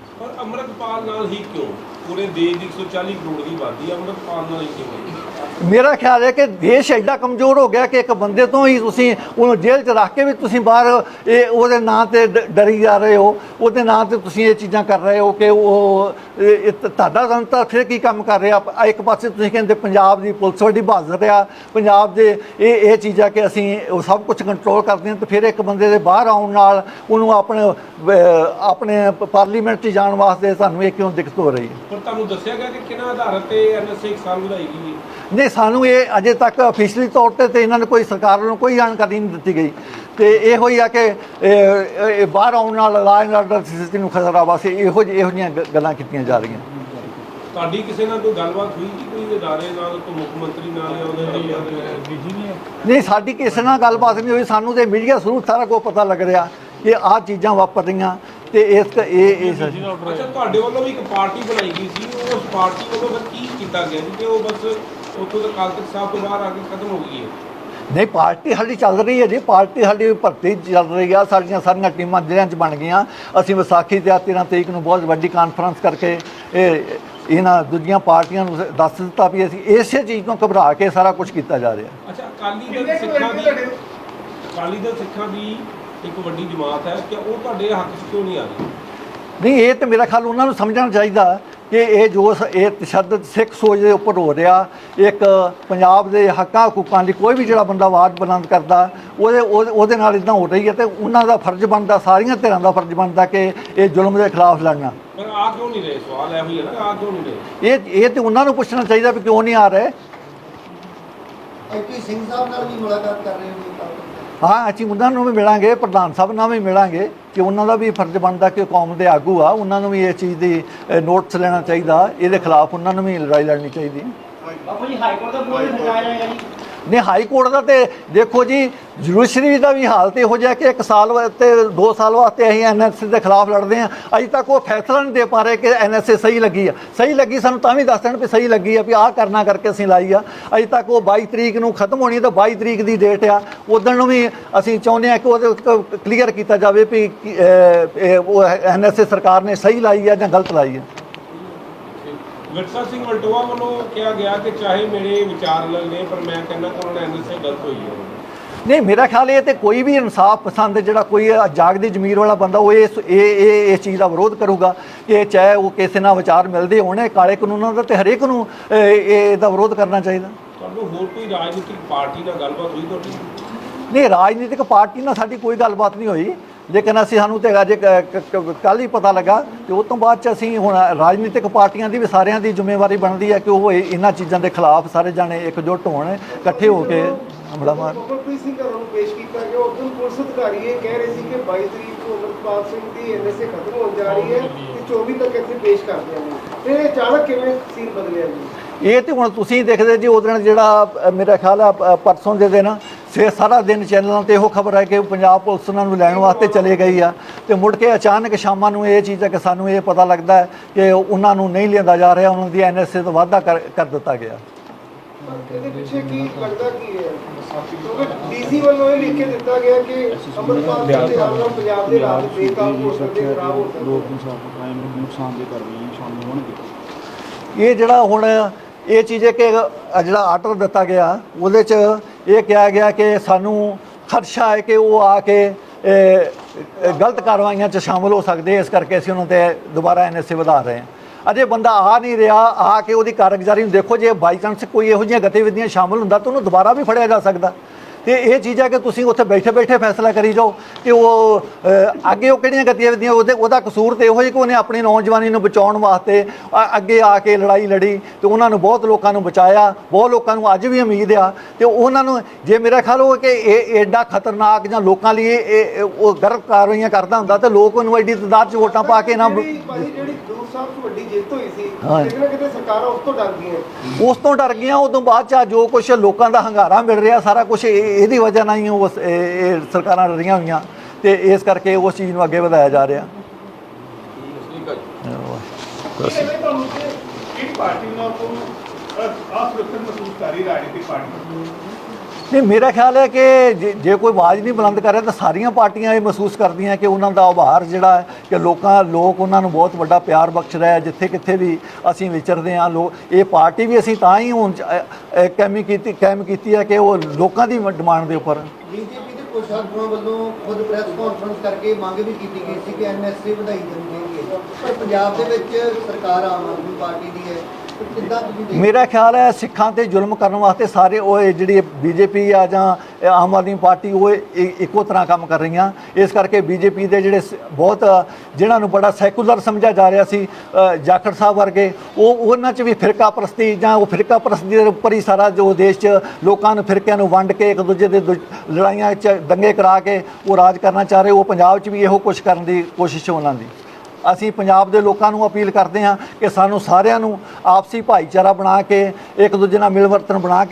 ਅਮਰਿਤਪਾਲ ਨਾਲ ਹੀ ਕਿਉਂ? ਪੂਰੇ ਦੇਸ਼ ਦੀ 140 ਕਰੋੜ ਦੀ ਆਬਾਦੀ ਅਮਰਿਤਪਾਲ ਨਾਲ ਹੀ ਕਿਉਂ ਮੇਰਾ ਖਿਆਲ ਹੈ ਕਿ ਦੇਸ਼ ਐਡਾ ਕਮਜ਼ੋਰ ਹੋ ਗਿਆ ਕਿ ਇੱਕ ਬੰਦੇ ਤੋਂ ਹੀ ਤੁਸੀਂ ਉਹਨੂੰ ਜੇਲ੍ਹ 'ਚ ਰੱਖ ਕੇ ਵੀ ਤੁਸੀਂ ਬਾਹਰ ਇਹ ਉਹਦੇ ਨਾਂ ਤੇ ਡ- ਡਰੀ ਜਾ ਰਹੇ ਹੋ ਉਹਦੇ ਨਾਂ ਤੇ ਤੁਸੀਂ ਇਹ ਚੀਜ਼ਾਂ ਕਰ ਰਹੇ ਹੋ ਕਿ ਉਹ ਇਹ- ਇਹ ਤੁਹਾਡਾ ਜਨਤਾ ਫਿਰ ਕੀ ਕੰਮ ਕਰ ਰਿਹਾ? ਆ ਇੱਕ ਪਾਸੇ ਤੁਸੀਂ ਕਹਿੰਦੇ ਪੰਜਾਬ ਦੀ ਪੁਲਿਸ ਵੱਡੀ ਬਹਾਦਰ ਆ ਪੰਜਾਬ ਦੇ ਇਹ ਇਹ ਚੀਜ਼ਾਂ ਕਿ ਅਸੀਂ ਉਹ ਸਭ ਕੁਝ ਕੰਟਰੋਲ ਕਰਦੇ ਹਾਂ ਤੇ ਫਿਰ ਇੱਕ ਬੰਦੇ ਦੇ ਬਾਹਰ ਆਉਣ ਨਾਲ ਉਹਨੂੰ ਆਪਣੇ ਅਹ, ਆਪਣੇ ਪਾਰਲੀਮੈਂਟ 'ਚ ਜਾਣ ਵਾਸਤੇ ਸਾਨੂੰ ਇਹ ਕਿਉਂ ਦਿੱਕਤ ਹੋ ਰਹੀ ਹੈ? ਪਰ ਤੁਹਾਨੂੰ ਦੱਸਿਆ ਗਿਆ ਕਿ ਕਿਹਨਾਂ ਆਧਾਰਤ ਤੇ ਐਨਐਸਏ ਇੱਕ ਸਾਲ ਵਧਾਈ ਗਈ ਹੈ? ਨਹੀਂ ਸਾਨੂੰ ਇਹ ਅਜੇ ਤੱਕ ਅਫੀਸ਼ੀਅਲੀ ਤੌਰ ਤੇ ਤੇ ਇਹਨਾਂ ਨੇ ਕੋਈ ਸਰਕਾਰ ਨੂੰ ਕੋਈ ਜਾਣਕਾਰੀ ਨਹੀਂ ਦਿੱਤੀ ਗਈ। ਤੇ ਇਹੋ ਹੀ ਆ ਕਿ ਇਹ- ਬਾਹਰ ਆਉਣ ਨਾਲ ਐਂਡ ਆਰਡਰ ਸਥਿਤੀ ਨੂੰ ਖਤਰਾ ਵਾਸਤੇ ਇਹੋ ਜਿਹੀ ਇਹੋ ਜਿਹੀਆਂ ਗੱਲਾਂ ਕੀਤੀਆਂ ਜਾ ਰਹੀਆਂ। ਤੁਹਾਡੀ ਕਿਸੇ ਨਾਲ ਕੋਈ ਗੱਲਬਾਤ ਹੋਈ ਕਿ ਕੋਈ ਅਦਾਰੇ ਨਾਲ ਕੋਈ ਮੁੱਖ ਮੰਤਰੀ ਨਾਲ ਜਾਂ ਉਹਦੇ ਨਾਲ? ਬੀਜੀ ਨਹੀਂ ਹੈ ਨਹੀਂ ਸਾਡੀ ਕਿਸੇ ਨਾਲ ਗੱਲਬਾਤ ਨਹੀਂ ਹੋਈ। ਸਾਨੂੰ ਤੇ ਮੀਡੀਆ ਥਰੂ ਸਾਰਾ ਕੁਝ ਪਤਾ ਲੱਗ ਰਿਹਾ ਕਿ ਆਹ ਚੀਜ਼ਾਂ ਵਾਪਰ ਰਹੀਆਂ ਤੇ ਇਸ ਇਹ ਇਸ ਅੱਛਾ ਤੁਹਾਡੇ ਵੱਲੋਂ ਵੀ ਇੱਕ ਪਾਰਟੀ ਬਣਾਈ ਗਈ ਸੀ। ਉਸ ਪਾਰਟੀ ਵੱਲੋਂ ਫਿਰ ਕੀ ਕੀਤਾ ਗਿਆ ਜੀ? ਕਿ ਉਹ ਬਸ ਉੱਥੋਂ ਤੋਂ ਤਖਤ ਸਾਹਿਬ ਤੋਂ ਬਾਹਰ ਆ ਕੇ ਖਤਮ ਹੋ ਗਈ ਹੈ। ਨਹੀਂ ਪਾਰਟੀ ਸਾਡੀ ਚੱਲ ਰਹੀ ਹੈ ਜੀ। ਪਾਰਟੀ ਸਾਡੀ ਭਰਤੀ ਚੱਲ ਰਹੀ ਆ। ਸਾਡੀਆਂ ਸਾਰੀਆਂ ਟੀਮਾਂ ਜ਼ਿਲ੍ਹਿਆਂ 'ਚ ਬਣ ਗਈਆਂ। ਅਸੀਂ ਵਿਸਾਖੀ ਤੇ 13 ਤਰੀਕ ਨੂੰ ਬਹੁਤ ਵੱਡੀ ਕਾਨਫਰੰਸ ਕਰਕੇ ਇਹ ਇਹਨਾਂ ਦੂਜੀਆਂ ਪਾਰਟੀਆਂ ਨੂੰ ਦੱਸ ਦਿੱਤਾ ਵੀ ਅਸੀਂ ਇਸੇ ਚੀਜ਼ ਤੋਂ ਘਬਰਾ ਕੇ ਸਾਰਾ ਕੁਝ ਕੀਤਾ ਜਾ ਰਿਹਾ। ਅੱਛਾ ਅਕਾਲੀ ਦਲ ਕਿੰਨੇ ਕੁ ਸਿੱਖਾਂ ਦੀ ਤੁਹਾਡੇ ਅਕਾਲੀ ਦਲ ਸਿੱਖਾਂ ਦੀ ਇੱਕ ਵੱਡੀ ਜਮਾਤ ਹੈ ਕਿ ਉਹ ਤੁਹਾਡੇ ਹੱਕ 'ਚ ਕਿਉਂ ਨਹੀਂ ਆ ਰਹੀ? ਨਹੀਂ ਇਹ ਤੇ ਮੇਰਾ ਖਿਆਲ ਉਹਨਾਂ ਨੂੰ ਸਮਝਣਾ ਚਾਹੀਦਾ ਕਿ ਇਹ ਜੋ ਸ- ਇਹ ਤਸ਼ੱਦਦ ਸਿੱਖ ਸੋਚ ਦੇ ਉੱਪਰ ਹੋ ਰਿਹਾ। ਇੱਕ ਪੰਜਾਬ ਦੇ ਹੱਕਾਂ ਹਕੂਕਾਂ ਦੀ ਕੋਈ ਵੀ ਜਿਹੜਾ ਬੰਦਾ ਆਵਾਜ਼ ਬੁਲੰਦ ਕਰਦਾ ਉਹਦੇ ਉਹਦੇ ਉਹਦੇ ਨਾਲ ਇਦਾਂ ਹੋ ਰਹੀ ਹੈ ਤੇ ਉਹਨਾਂ ਦਾ ਫਰਜ਼ ਬਣਦਾ ਸਾਰੀਆਂ ਧਿਰਾਂ ਦਾ ਫਰਜ਼ ਬਣਦਾ ਕਿ ਇਹ ਜ਼ੁਲਮ ਦੇ ਖਿਲਾਫ ਲੜਨਾ। ਪਰ ਆ ਕਿਉਂ ਨਹੀਂ ਰਹੇ? ਸਵਾਲ ਇਹ ਹੀ ਹੈ ਨਾ ਆ ਕਿਉਂ ਨਹੀਂ ਰਹੇ? ਇਹ ਇਹ ਤੇ ਉਹਨਾਂ ਨੂੰ ਪੁੱਛਣਾ ਚਾਹੀਦਾ ਵੀ ਕਿਉਂ ਨਹੀਂ ਆ ਰਹੇ। ਐਪੀ ਸਿੰਘ ਸਾਹਿਬ ਨਾਲ ਵੀ ਮੁਲਾਕਾਤ ਕਰ ਰਹੇ ਹੋ ਜੀ? ਹਾਂ ਅਸੀਂ ਉਹਨਾਂ ਨੂੰ ਵੀ ਮਿਲਾਂਗੇ ਪ੍ਰਧਾਨ ਸਾਹਿਬ ਨਾਲ ਵੀ ਮਿਲਾਂਗੇ ਕਿ ਉਹਨਾਂ ਦਾ ਵੀ ਫਰਜ਼ ਬਣਦਾ ਕਿ ਕੌਮ ਦੇ ਆਗੂ ਆ ਉਹਨਾਂ ਨੂੰ ਵੀ ਇਸ ਚੀਜ਼ ਦੀ ਨੋਟਿਸ ਲੈਣਾ ਚਾਹੀਦਾ ਇਹਦੇ ਖਿਲਾਫ ਉਹਨਾਂ ਨੂੰ ਵੀ ਲੜਾਈ ਲੜਨੀ ਚਾਹੀਦੀ। ਬਾਪੂ ਜੀ ਹਾਈ ਕੋਰਟ ਦਾ ਬੋਲ ਹਟਾਇਆ ਜਾਏਗਾ ਜੀ ਨੇ ਹਾਈ ਕੋਰਟ ਦਾ ਤੇ ਦੇਖੋ ਜੀ ਜੁਡੀਸ਼ਰੀ ਦਾ ਵੀ ਹਾਲਤ ਇਹੋ ਜਿਹਾ ਕਿ ਇੱਕ ਸਾਲ ਤੇ 2 ਸਾਲ ਵਾਸਤੇ ਅਸੀਂ ਐਨਐਸਏ ਦੇ ਖਿਲਾਫ ਲੜਦੇ ਹਾਂ। ਅਜੇ ਤੱਕ ਉਹ ਫੈਸਲਾ ਨਹੀਂ ਦੇ ਪਾ ਰਹੇ ਕਿ ਐਨਐਸਏ ਸਹੀ ਲੱਗੀ ਆ। ਸਹੀ ਲੱਗੀ ਸਾਨੂੰ ਤਾਂ ਵੀ ਦੱਸ ਦੇਣ ਵੀ ਸਹੀ ਲੱਗੀ ਆ ਵੀ ਆਹ ਕਰਨਾ ਕਰਕੇ ਅਸੀਂ ਲਾਈ ਆ। ਅਜੇ ਤੱਕ ਉਹ 22 ਤਰੀਕ ਨੂੰ ਖਤਮ ਹੋਣੀ ਤਾਂ 22 ਤਰੀਕ ਦੀ ਡੇਟ ਆ। ਉਦੋਂ ਨੂੰ ਵੀ ਅਸੀਂ ਚਾਹੁੰਦੇ ਹਾਂ ਕਿ ਉਹਦੇ ਕਲੀਅਰ ਕੀਤਾ ਜਾਵੇ ਵੀ ਕੀ, ਅਹ, ਇਹ ਉਹ ਐਨਐਸਏ ਸਰਕਾਰ ਨੇ ਸਹੀ ਲਾਈ ਆ ਜਾਂ ਗਲਤ ਲਾਈ ਆ। ਵਿਰਸਾ ਸਿੰਘ ਵਲਟੋਆ ਵੱਲੋਂ ਕਿਹਾ ਗਿਆ ਕਿ ਚਾਹੇ ਮੇਰੇ ਵਿਚਾਰ ਨੇ ਪਰ ਮੈਂ ਕਹਿੰਦਾ ਕਿ ਉਹਨਾਂ ਨੇ ਐਨਐਸਏ ਗਲਤ ਹੋਈ ਹੈ। ਨਹੀਂ ਮੇਰਾ ਖਿਆਲ ਇਹ ਤੇ ਕੋਈ ਵੀ ਇਨਸਾਫ ਪਸੰਦ ਜਿਹੜਾ ਕੋਈ ਜਾਗਦੀ ਜ਼ਮੀਰ ਵਾਲਾ ਬੰਦਾ ਉਹ ਇਸ ਇਹ ਇਹ ਇਸ ਚੀਜ਼ ਦਾ ਵਿਰੋਧ ਕਰੂਗਾ ਕਿ ਚਾਹੇ ਉਹ ਕਿਸੇ ਨਾਲ ਵਿਚਾਰ ਮਿਲਦੇ ਹੋਣੇ ਕਾਲੇ ਕਾਨੂੰਨਾਂ ਦਾ ਤੇ ਹਰੇਕ ਨੂੰ ਇਹ ਇਹ ਦਾ ਵਿਰੋਧ ਕਰਨਾ ਚਾਹੀਦਾ। ਤੁਹਾਨੂੰ ਹੋਰ ਕੋਈ ਰਾਜਨੀਤਿਕ ਪਾਰਟੀ ਨਾਲ ਗੱਲਬਾਤ ਹੋਈ ਤੁਹਾਡੀ? ਨਹੀਂ ਰਾਜਨੀਤਿਕ ਪਾਰਟੀ ਨਾਲ ਸਾਡੀ ਕੋਈ ਗੱਲਬਾਤ ਨਹੀਂ ਹੋਈ। ਲੇਕਿਨ ਅਸੀਂ ਸਾਨੂੰ ਤੇ ਅਜੇ ਕੱਲ ਹੀ ਪਤਾ ਲੱਗਾ ਤੇ ਉਸ ਤੋਂ ਬਾਅਦ ਚ ਅਸੀਂ ਹੁਣ ਰਾਜਨੀਤਿਕ ਪਾਰਟੀਆਂ ਦੀ ਵੀ ਸਾਰਿਆਂ ਦੀ ਜ਼ਿੰਮੇਵਾਰੀ ਬਣਦੀ ਹੈ ਕਿ ਉਹ ਇਹ- ਇਹਨਾਂ ਚੀਜ਼ਾਂ ਦੇ ਖਿਲਾਫ ਸਾਰੇ ਜਾਣੇ ਇਕਜੁੱਟ ਹੋਣ ਇਕੱਠੇ ਹੋ ਕੇ ਹਮਲਾ ਮਾਰ ਕਮਲਪ੍ਰੀਤ ਸਿੰਘ ਘਰੋਂ ਨੂੰ ਪੇਸ਼ ਕੀਤਾ ਗਿਆ। ਉਦੋਂ ਪੁਲਿਸ ਅਧਿਕਾਰੀ ਇਹ ਕਹਿ ਰਹੇ ਸੀ ਕਿ 22 ਤਰੀਕ ਨੂੰ ਅਮਰਪਾਲ ਸਿੰਘ ਦੀ ਐਨਐਸਏ ਖਤਮ ਹੋਣ ਜਾ ਰਹੀ ਹੈ ਤੇ 24 ਤੱਕ ਇੱਥੇ ਪੇਸ਼ ਕਰ ਦਿਆਂਗੇ ਤੇ ਇਹ ਅਚਾਨਕ ਕਿਵੇਂ ਸੀਨ ਬਦਲਿਆ ਜੀ? ਇਹ ਤੇ ਹੁਣ ਤੁਸੀਂ ਦੇਖਦੇ ਜੀ ਉਹ ਦਿਨ ਜਿਹੜਾ ਮੇਰਾ ਖਿਆਲ ਆ ਪਰਸੋਂ ਦੇ ਦਿਨ ਸੇ ਸਾਰਾ ਦਿਨ ਚੈਨਲਾਂ ਤੇ ਇਹੋ ਖਬਰ ਹੈ ਕਿ ਪੰਜਾਬ ਪੁਲਿਸ ਉਹਨਾਂ ਨੂੰ ਲੈਣ ਵਾਸਤੇ ਚਲੇ ਗਈ ਆ। ਤੇ ਮੁੜ ਕੇ ਅਚਾਨਕ ਸ਼ਾਮਾਂ ਨੂੰ ਇਹ ਚੀਜ਼ ਹੈ ਕਿ ਸਾਨੂੰ ਇਹ ਪਤਾ ਲੱਗਦਾ ਹੈ ਕਿ ਉਹਨਾਂ ਨੂੰ ਨਹੀਂ ਲਿਆਂਦਾ ਜਾ ਰਿਹਾ ਉਹਨਾਂ ਦੀ ਐਨਐਸਏ ਤੋਂ ਵਾਅਦਾ ਕਰ ਕਰ ਦਿੱਤਾ ਗਿਆ। ਪਰ ਇਹਦੇ ਪਿੱਛੇ ਕੀ ਲੱਗਦਾ ਕੀ ਹੈ? ਕਿਉਂਕਿ ਡੀਸੀ ਵੱਲੋਂ ਇਹ ਲਿਖ ਕੇ ਦਿੱਤਾ ਗਿਆ ਕਿ ਅਮਰਪਾਲ ਸਿੰਘ ਦੇ ਨਾਲ ਪੰਜਾਬ ਦੇ ਰਾਜ ਬੇਕਾਬੂ ਹੋ ਸਕਦੇ ਖਰਾਬ ਹੋ ਸਕਦੇ ਲੋਕ ਇਨਸਾਫ ਕ੍ਰਾਈਮ ਨੂੰ ਨੁਕਸਾਨ ਦੇ ਕਾਰਵਾਈ ਸ਼ਾਮਿਲ ਹੋਣਗੇ। ਇਹ ਜਿਹੜਾ ਹੁਣ ਇਹ ਚੀਜ਼ ਹੈ ਕਿ ਜਿਹੜਾ ਆਰਡਰ ਦਿੱਤਾ ਗਿਆ, ਉਹਦੇ 'ਚ ਇਹ ਕਿਹਾ ਗਿਆ ਕਿ ਸਾਨੂੰ ਖਰਸ਼ਾ ਹੈ ਕਿ ਉਹ ਆ ਕੇ ਗਲਤ ਕਾਰਵਾਈਆਂ 'ਚ ਸ਼ਾਮਲ ਹੋ ਸਕਦੇ, ਇਸ ਕਰਕੇ ਅਸੀਂ ਉਹਨਾਂ ਤੇ ਦੁਬਾਰਾ ਐਨਐਸਏ ਵਧਾ ਰਹੇ ਹਾਂ। ਅਜੇ ਬੰਦਾ ਆ ਨਹੀਂ ਰਿਹਾ, ਆ ਕੇ ਉਹਦੀ ਕਾਰਗੁਜ਼ਾਰੀ ਨੂੰ ਦੇਖੋ, ਜੇ ਬਾਈ ਚਾਂਸ ਕੋਈ ਇਹੋ ਜਿਹੀਆਂ ਗਤੀਵਿਧੀਆਂ ਸ਼ਾਮਲ ਹੁੰਦਾ ਤਾਂ ਉਹਨੂੰ ਦੁਬਾਰਾ ਵੀ ਫੜਿਆ ਜਾ ਸਕਦਾ। ਤੇ ਇਹ ਚੀਜ਼ ਹੈ ਕਿ ਤੁਸੀਂ ਉੱਥੇ ਬੈਠੇ ਬੈਠੇ ਫੈਸਲਾ ਕਰੀ ਜਾਓ ਕਿ ਉਹ ਅੱਗੇ ਉਹ ਕਿਹੜੀਆਂ ਗਤੀਵਿਧੀਆਂ ਉਹਦੇ ਉਹਦਾ ਕਸੂਰ ਤੇ ਇਹੋ ਹੀ ਕਿ ਉਹਨੇ ਆਪਣੀ ਨੌਜਵਾਨੀ ਨੂੰ ਬਚਾਉਣ ਵਾਸਤੇ ਅੱਗੇ ਆ ਕੇ ਲੜਾਈ ਲੜੀ ਤੇ ਉਹਨਾਂ ਨੂੰ ਬਹੁਤ ਲੋਕਾਂ ਨੂੰ ਬਚਾਇਆ ਬਹੁਤ ਲੋਕਾਂ ਨੂੰ ਅੱਜ ਵੀ ਉਮੀਦ ਆ ਤੇ ਉਹਨਾਂ ਨੂੰ ਜੇ ਮੇਰਾ ਖਿਆਲ ਉਹ ਕਿ ਇਹ ਐਡਾ ਖਤਰਨਾਕ ਜਾਂ ਲੋਕਾਂ ਲਈ ਇਹ ਉਹ ਗਲਤ ਕਾਰਵਾਈਆਂ ਕਰਦਾ ਹੁੰਦਾ ਤੇ ਲੋਕ ਉਹਨੂੰ ਐਡੀ ਤਾਦਾਦ 'ਚ ਵੋਟਾਂ ਪਾ ਕੇ ਨਾ ਜਿਹੜੀ ਭਾਜੀ ਜਿਹੜੀ ਦੂਰ ਸਾਹਿਬ ਤੋਂ ਵੱਡੀ ਜਿੱਤ ਹੋਈ ਸੀ ਹਾਂ। ਕਿਤੇ ਨਾ ਕਿਤੇ ਸਰਕਾਰਾਂ ਉਸ ਤੋਂ ਡਰ ਗਈਆਂ ਉਸ ਤੋਂ ਡਰ ਗਈਆਂ ਉਦੋਂ ਬਾਅਦ ਚ ਜੋ ਕੁਝ ਲੋਕਾਂ ਦਾ ਹੰਗਾਰਾ ਮਿਲ ਰਿਹਾ ਸਾਰਾ ਕੁਝ ਇਹਦੀ ਵਜ੍ਹਾ ਨਾਲ ਹੀ ਉਸ ਇਹ ਇਹ ਸਰਕਾਰਾਂ ਡਰੀਆਂ ਹੋਈਆਂ ਤੇ ਇਸ ਕਰਕੇ ਉਸ ਚੀਜ਼ ਨੂੰ ਅੱਗੇ ਵਧਾਇਆ ਜਾ ਰਿਹਾ। ਇਹ ਕਹਿੰਦੇ ਤੁਹਾਨੂੰ ਕਿ ਕਿਹੜੀ ਪਾਰਟੀ ਨਾਲ ਤੋਂ ਅਸੁਰੱਖਿਅਤ ਮਹਿਸੂਸ ਕਰ ਰਹੀ ਰਾਜਨੀਤਿਕ ਪਾਰਟੀ? ਨਹੀਂ, ਮੇਰਾ ਖਿਆਲ ਹੈ ਕਿ ਜੇ- ਜੇ ਕੋਈ ਆਵਾਜ਼ ਨਹੀਂ ਬੁਲੰਦ ਕਰ ਰਿਹਾ ਤਾਂ ਸਾਰੀਆਂ ਪਾਰਟੀਆਂ ਇਹ ਮਹਿਸੂਸ ਕਰਦੀਆਂ ਕਿ ਉਹਨਾਂ ਦਾ ਆਭਾਰ ਜਿਹੜਾ ਹੈ ਕਿ ਲੋਕਾਂ ਲੋਕ ਉਹਨਾਂ ਨੂੰ ਬਹੁਤ ਵੱਡਾ ਪਿਆਰ ਬਖਸ਼ ਰਿਹਾ ਹੈ, ਜਿੱਥੇ ਕਿੱਥੇ ਵੀ ਅਸੀਂ ਵਿਚਰਦੇ ਹਾਂ ਲੋਕ ਇਹ ਪਾਰਟੀ ਵੀ ਅਸੀਂ ਤਾਂ ਹੀ ਹੁਣ ਕੈਮੀ ਕੀਤੀ ਕਾਇਮ ਕੀਤੀ ਹੈ ਕਿ ਉਹ ਲੋਕਾਂ ਦੀ ਡਿਮਾਂਡ ਦੇ ਉੱਪਰ। ਬੀਜੇਪੀ ਦੇ ਕੁਝ ਆਗੂਆਂ ਵੱਲੋਂ ਖੁਦ ਪ੍ਰੈਸ ਕਾਨਫਰੰਸ ਕਰਕੇ ਮੰਗ ਵੀ ਕੀਤੀ ਗਈ ਸੀ ਕਿ ਐਨਐਸਏ ਵਧਾਈ ਜਾਣੀ ਚਾਹੀਦੀ ਹੈ। ਪਰ ਪੰਜਾਬ ਦੇ ਵਿੱਚ ਸਰਕਾਰ ਆਮ ਆਦਮੀ ਪਾਰਟੀ ਦੀ ਹੈ। ਮੇਰਾ ਖਿਆਲ ਹੈ ਸਿੱਖਾਂ ਤੇ ਜ਼ੁਲਮ ਕਰਨ ਵਾਸਤੇ ਸਾਰੇ ਉਹ ਇਹ ਜਿਹੜੀ ਬੀਜੇਪੀ ਆ ਜਾਂ ਆਮ ਆਦਮੀ ਪਾਰਟੀ, ਉਹ ਇੱਕੋ ਤਰ੍ਹਾਂ ਕੰਮ ਕਰ ਰਹੀਆਂ। ਇਸ ਕਰਕੇ ਬੀਜੇਪੀ ਦੇ ਜਿਹੜੇ ਸ- ਬਹੁਤ, ਜਿਨ੍ਹਾਂ ਨੂੰ ਬੜਾ ਸੈਕੂਲਰ ਸਮਝਿਆ ਜਾ ਰਿਹਾ ਸੀ ਜਾਖੜ ਸਾਹਿਬ ਵਰਗੇ, ਉਹ ਉਹਨਾਂ 'ਚ ਵੀ ਫਿਰਕਾ ਪ੍ਰਸਤੀ ਜਾਂ ਉਹ ਫਿਰਕਾ ਪ੍ਰਸਤੀ ਦੇ ਉੱਪਰ ਹੀ ਸਾਰਾ ਜੋ ਦੇਸ਼ 'ਚ ਲੋਕਾਂ ਨੂੰ ਫਿਰਕਿਆਂ ਨੂੰ ਵੰਡ ਕੇ ਇੱਕ ਦੂਜੇ ਦੇ ਦੁ- ਲੜਾਈਆਂ 'ਚ ਦੰਗੇ ਕਰਾ ਕੇ ਉਹ ਰਾਜ ਕਰਨਾ ਚਾਹ ਰਹੇ, ਉਹ ਪੰਜਾਬ 'ਚ ਵੀ ਇਹੋ ਕੁਝ ਕਰਨ ਦੀ ਕੋਸ਼ਿਸ਼ ਉਹਨਾਂ ਦੀ। ਅਸੀਂ ਪੰਜਾਬ ਦੇ ਲੋਕਾਂ ਨੂੰ ਅਪੀਲ ਕਰਦੇ ਹਾਂ ਕਿ ਸਾਨੂੰ ਸਾਰਿਆਂ ਨੂੰ ਆਪਸੀ ਭਾਈਚਾਰਾ ਬਣਾ ਕੇ ਇੱਕ ਦੂਜੇ ਨਾਲ ਮਿਲਵਰਤਨ ਬਣਾ ਕੇ